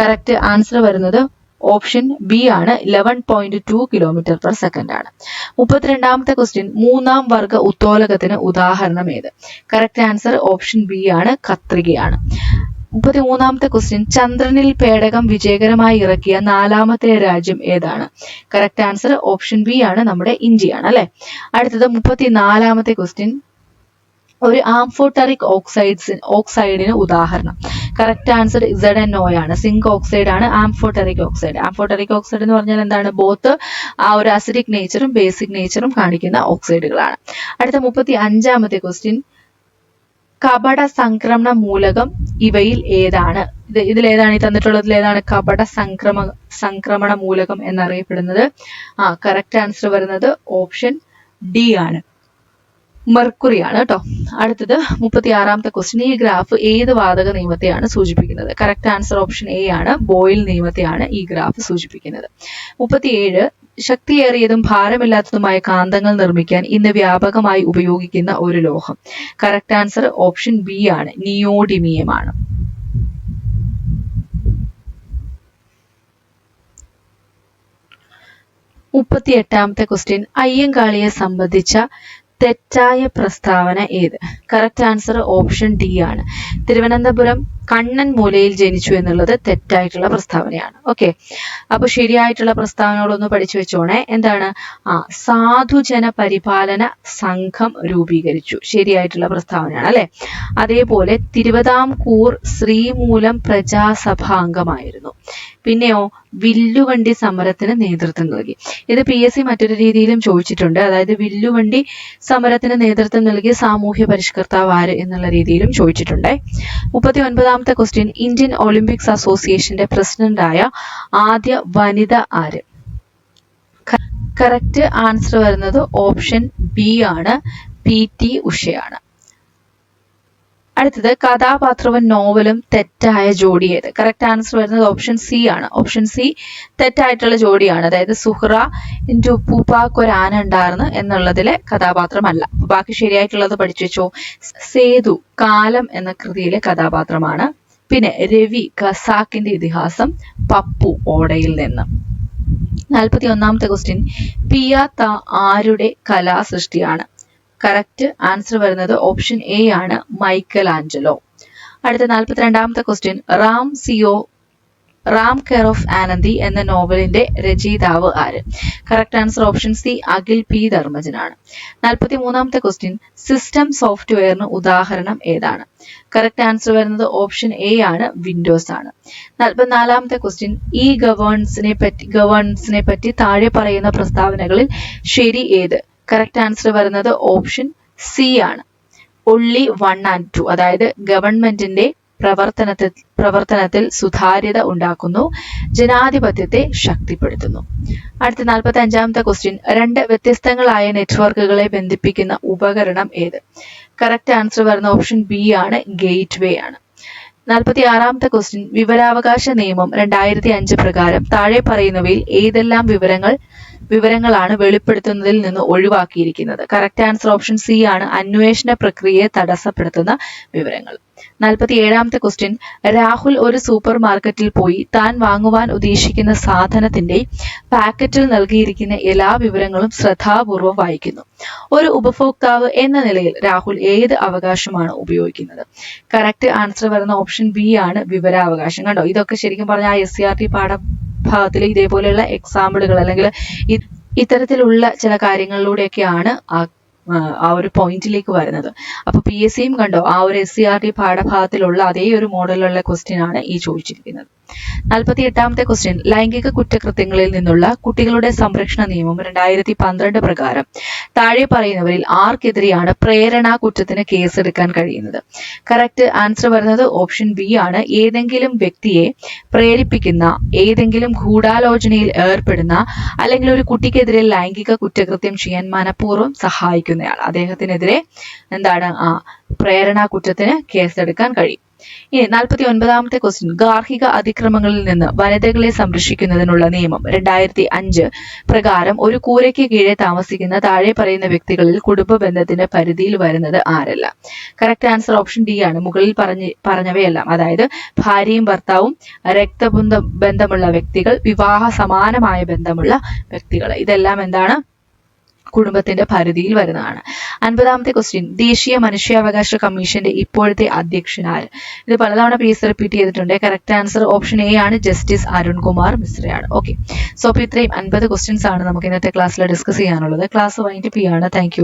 കറക്റ്റ് ആൻസർ വരുന്നത് ഓപ്ഷൻ ബി ആണ് eleven point two kilometre per second ആണ്. മുപ്പത്തിരണ്ടാമത്തെ ക്വസ്റ്റ്യൻ മൂന്നാം വർഗ ഉത്തോലകത്തിന് ഉദാഹരണം ഏത്? കറക്റ്റ് ആൻസർ ഓപ്ഷൻ ബി ആണ് കത്രികയാണ്. മുപ്പത്തി മൂന്നാമത്തെ ക്വസ്റ്റ്യൻ ചന്ദ്രനിൽ പേടകം വിജയകരമായി ഇറക്കിയ നാലാമത്തെ രാജ്യം ഏതാണ്? കറക്റ്റ് ആൻസർ ഓപ്ഷൻ ബി ആണ് നമ്മുടെ ഇന്ത്യയാണ് അല്ലെ? അടുത്തത് മുപ്പത്തിനാലാമത്തെ ക്വസ്റ്റ്യൻ ഒരു ആംഫോട്ടറിക് ഓക്സൈഡ്സ് ഓക്സൈഡിന് ഉദാഹരണം. കറക്റ്റ് ആൻസർ ഇസഡ് ഒ ആണ്. സിങ്ക് ഓക്സൈഡ് ആണ് ആംഫോട്ടറിക് ഓക്സൈഡ്. ആംഫോട്ടറിക് ഓക്സൈഡ് എന്ന് പറഞ്ഞാൽ എന്താണ്? ബോത്ത് ആ ഒരു അസിഡിക് നേച്ചറും ബേസിക് നേച്ചറും കാണിക്കുന്ന ഓക്സൈഡുകളാണ്. അടുത്ത മുപ്പത്തി അഞ്ചാമത്തെ ക്വസ്റ്റ്യൻ കപട സംക്രമണ മൂലകം ഇവയിൽ ഏതാണ്? ഇത് ഇതിൽ ഏതാണ്? ഈ തന്നിട്ടുള്ളതിൽ ഏതാണ്? കപട സംക്രമ സംക്രമണ മൂലകം എന്നറിയപ്പെടുന്നത്. ആ കറക്റ്റ് ആൻസർ വരുന്നത് ഓപ്ഷൻ ഡി ആണ്. മെർക്കുറിയാണ് കേട്ടോ. അടുത്തത് മുപ്പത്തി ആറാമത്തെ ക്വസ്റ്റ്യൻ ഈ ഗ്രാഫ് ഏത് വാതക നിയമത്തെയാണ് സൂചിപ്പിക്കുന്നത്? കറക്റ്റ് ആൻസർ ഓപ്ഷൻ എ ആണ്. ബോയിൽ നിയമത്തെയാണ് ഈ ഗ്രാഫ് സൂചിപ്പിക്കുന്നത്. മുപ്പത്തിയേഴ് ശക്തിയേറിയതും ഭാരമില്ലാത്തതുമായ കാന്തങ്ങൾ നിർമ്മിക്കാൻ ഇന്ന് വ്യാപകമായി ഉപയോഗിക്കുന്ന ഒരു ലോഹം. കറക്റ്റ് ആൻസർ ഓപ്ഷൻ ബി ആണ്. നിയോഡിമിയമാണ്. മുപ്പത്തി എട്ടാമത്തെ ക്വസ്റ്റ്യൻ അയ്യങ്കാളിയെ സംബന്ധിച്ച തെറ്റായ പ്രസ്താവന ഏത്? കറക്റ്റ് ആൻസർ ഓപ്ഷൻ ഡി ആണ്. തിരുവനന്തപുരം കണ്ണൻ മൂലയിൽ ജനിച്ചു എന്നുള്ളത് തെറ്റായിട്ടുള്ള പ്രസ്താവനയാണ്. ഓക്കെ അപ്പൊ ശരിയായിട്ടുള്ള പ്രസ്താവനകളൊന്ന് പഠിച്ചു വെച്ചോണേ. എന്താണ്? ആ സാധുജന പരിപാലന സംഘം രൂപീകരിച്ചു. ശരിയായിട്ടുള്ള പ്രസ്താവനയാണ് അല്ലെ? അതേപോലെ തിരുവിതാംകൂർ ശ്രീമൂലം പ്രജാസഭ അംഗമായിരുന്നു പിന്നെയോ വില്ലുവണ്ടി സമരത്തിന് നേതൃത്വം നൽകി. ഇത് പി എസ് സി മറ്റൊരു രീതിയിലും ചോദിച്ചിട്ടുണ്ട്. അതായത് വില്ലുവണ്ടി സമരത്തിന് നേതൃത്വം നൽകിയ സാമൂഹ്യ പരിഷ്കർത്താവ് ആര് എന്നുള്ള രീതിയിലും ചോദിച്ചിട്ടുണ്ട്. മുപ്പത്തി ഒൻപതാമത്തെ ക്വസ്റ്റ്യൻ ഇന്ത്യൻ ഒളിമ്പിക്സ് അസോസിയേഷന്റെ പ്രസിഡന്റായ ആദ്യ വനിത ആര്? കറക്റ്റ് ആൻസർ വരുന്നത് ഓപ്ഷൻ ബി ആണ് പി ടി ഉഷയാണ്. അടുത്തത് കഥാപാത്രവും നോവലും തെറ്റായ ജോഡി ഏത് കറക്റ്റ് ആൻസർ വരുന്നത് ഓപ്ഷൻ സി ആണ്. ഓപ്ഷൻ സി തെറ്റായിട്ടുള്ള ജോഡിയാണ്. അതായത് സുഹ്റ ഇന്റു ഉപ്പൂപ്പാക്ക് ഒരു ആന ഉണ്ടായിരുന്നു എന്നുള്ളതിലെ കഥാപാത്രമല്ല. ബാക്കി ശരിയായിട്ടുള്ളത് പഠിച്ചു വെച്ചോ? സേതു കാലം എന്ന കൃതിയിലെ കഥാപാത്രമാണ്. പിന്നെ രവി ഖസാക്കിന്റെ ഇതിഹാസം പപ്പു ഓടയിൽ നിന്ന്. നാൽപ്പത്തി ഒന്നാമത്തെ ക്വസ്റ്റ്യൻ പിയാത്ത ആരുടെ കലാസൃഷ്ടിയാണ്? കറക്റ്റ് ആൻസർ വരുന്നത് ഓപ്ഷൻ എ ആണ് മൈക്കൽ ആഞ്ചലോ അടുത്ത നാൽപ്പത്തിരണ്ടാമത്തെ ക്വസ്റ്റ്യൻ റാം സിയോ റാം കെയർ ഓഫ് ആനന്ദി എന്ന നോവലിന്റെ രചയിതാവ് ആര്? Correct answer option C Akhil P ധർമ്മജനാണ്. നാൽപ്പത്തി മൂന്നാമത്തെ ക്വസ്റ്റ്യൻ സിസ്റ്റം സോഫ്റ്റ്വെയറിന് ഉദാഹരണം ഏതാണ്? കറക്റ്റ് ആൻസർ വരുന്നത് ഓപ്ഷൻ എ ആണ് വിൻഡോസ് ആണ്. നാൽപ്പത്തിനാലാമത്തെ ക്വസ്റ്റ്യൻ ഇ ഗവേൺസിനെ പറ്റി ഗവേൺസിനെ പറ്റി താഴെ പറയുന്ന പ്രസ്താവനകളിൽ ശരി ഏത്? കറക്റ്റ് ആൻസർ വരുന്നത് ഓപ്ഷൻ സി ആണ്. ഒള്ളി വൺ ആൻഡ് ടു അതായത് ഗവൺമെന്റിന്റെ പ്രവർത്തനത്തിൽ പ്രവർത്തനത്തിൽ സുതാര്യത ഉണ്ടാക്കുന്നു ജനാധിപത്യത്തെ ശക്തിപ്പെടുത്തുന്നു. അടുത്ത നാൽപ്പത്തി അഞ്ചാമത്തെ ക്വസ്റ്റ്യൻ രണ്ട് വ്യത്യസ്തങ്ങളായ നെറ്റ്വർക്കുകളെ ബന്ധിപ്പിക്കുന്ന ഉപകരണം ഏത്? കറക്റ്റ് ആൻസർ വരുന്ന ഓപ്ഷൻ ബി ആണ് ഗേറ്റ് വേ ആണ്. നാൽപ്പത്തി ആറാമത്തെ ക്വസ്റ്റ്യൻ വിവരാവകാശ നിയമം രണ്ടായിരത്തി അഞ്ച് പ്രകാരം താഴെ പറയുന്നവയിൽ ഏതെല്ലാം വിവരങ്ങൾ വിവരങ്ങളാണ് വെളിപ്പെടുത്തുന്നതിൽ നിന്ന് ഒഴിവാക്കിയിരിക്കുന്നത്. കറക്റ്റ് ആൻസർ ഓപ്ഷൻ സി ആണ് അന്വേഷണ പ്രക്രിയയെ തടസ്സപ്പെടുത്തുന്ന വിവരങ്ങൾ. നാൽപ്പത്തി ഏഴാമത്തെ ക്വസ്റ്റ്യൻ രാഹുൽ ഒരു സൂപ്പർ മാർക്കറ്റിൽ പോയി താൻ വാങ്ങുവാൻ ഉദ്ദേശിക്കുന്ന സാധനത്തിന്റെ പാക്കറ്റിൽ നൽകിയിരിക്കുന്ന എല്ലാ വിവരങ്ങളും ശ്രദ്ധാപൂർവം വായിക്കുന്നു. ഒരു ഉപഭോക്താവ് എന്ന നിലയിൽ രാഹുൽ ഏത് അവകാശമാണ് ഉപയോഗിക്കുന്നത്? കറക്റ്റ് ആൻസർ വരുന്ന ഓപ്ഷൻ ബി ആണ് വിവരാവകാശം. കണ്ടോ? ഇതൊക്കെ ശരിക്കും പറഞ്ഞാൽ എസ് സി ആർ ടി പാഠഭാഗത്തിൽ ഇതേപോലെയുള്ള എക്സാമ്പിളുകൾ അല്ലെങ്കിൽ ഇത്തരത്തിലുള്ള ചില കാര്യങ്ങളിലൂടെയൊക്കെയാണ് ആ ആ, ഒരു പോയിന്റിലേക്ക് വരുന്നത്. അപ്പൊ പി എസ് സിയും കണ്ടോ? ആ ഒരു എസ് സി ആർ ടി പാഠഭാഗത്തിലുള്ള അതേ ഒരു മോഡലിലുള്ള ക്വസ്റ്റ്യൻ ആണ് ഈ ചോദിച്ചിരിക്കുന്നത്. നാൽപ്പത്തി എട്ടാമത്തെ ക്വസ്റ്റ്യൻ ലൈംഗിക കുറ്റകൃത്യങ്ങളിൽ നിന്നുള്ള കുട്ടികളുടെ സംരക്ഷണ നിയമം രണ്ടായിരത്തി പന്ത്രണ്ട് പ്രകാരം. താഴെ പറയുന്നവരിൽ ആർക്കെതിരെയാണ് പ്രേരണാ കുറ്റത്തിന് കേസെടുക്കാൻ കഴിയുന്നത്. കറക്റ്റ് ആൻസർ വരുന്നത് ഓപ്ഷൻ ബി ആണ്. ഏതെങ്കിലും വ്യക്തിയെ പ്രേരിപ്പിക്കുന്ന ഏതെങ്കിലും ഗൂഢാലോചനയിൽ ഏർപ്പെടുന്ന അല്ലെങ്കിൽ ഒരു കുട്ടിക്കെതിരെ ലൈംഗിക കുറ്റകൃത്യം ചെയ്യാൻ മനഃപൂർവം സഹായിക്കുന്നയാൾ. അദ്ദേഹത്തിനെതിരെ എന്താണ്? ആ പ്രേരണാ കുറ്റത്തിന് കേസെടുക്കാൻ കഴിയും. ഇനി നാൽപ്പത്തി ഒൻപതാമത്തെ ക്വസ്റ്റ്യൻ ഗാർഹിക അതിക്രമങ്ങളിൽ നിന്ന് വനിതകളെ സംരക്ഷിക്കുന്നതിനുള്ള നിയമം രണ്ടായിരത്തി അഞ്ച് പ്രകാരം ഒരു കൂരയ്ക്ക് കീഴെ താമസിക്കുന്ന താഴെ പറയുന്ന വ്യക്തികളിൽ കുടുംബ ബന്ധത്തിന്റെ പരിധിയിൽ വരുന്നത് ആരല്ല? കറക്റ്റ് ആൻസർ ഓപ്ഷൻ ഡി ആണ്. മുകളിൽ പറഞ്ഞ പറഞ്ഞവയെല്ലാം അതായത് ഭാര്യയും ഭർത്താവും രക്തബന്ധ ബന്ധമുള്ള വ്യക്തികൾ വിവാഹ സമാനമായ ബന്ധമുള്ള വ്യക്തികൾ. ഇതെല്ലാം എന്താണ്? കുടുംബത്തിന്റെ പരിധിയിൽ വരുന്നതാണ്. അൻപതാമത്തെ ക്വസ്റ്റ്യൻ ദേശീയ മനുഷ്യാവകാശ കമ്മീഷന്റെ ഇപ്പോഴത്തെ അധ്യക്ഷനാൽ ഇത് പലതവണ പി എസ് റിപ്പീറ്റ് ചെയ്തിട്ടുണ്ട്. കറക്റ്റ് ആൻസർ ഓപ്ഷൻ എ ആണ്. ജസ്റ്റിസ് അരുൺകുമാർ മിശ്രയാണ്. ഓക്കെ സോ അപ്പോൾ ഇത്രയും അൻപത് ക്വസ്റ്റ്യൻസ് ആണ് നമുക്ക് ഇന്നത്തെ ക്ലാസ്സിൽ ഡിസ്കസ് ചെയ്യാനുള്ളത്. ക്ലാസ് വൈൻഡ് പി ആണ്. താങ്ക്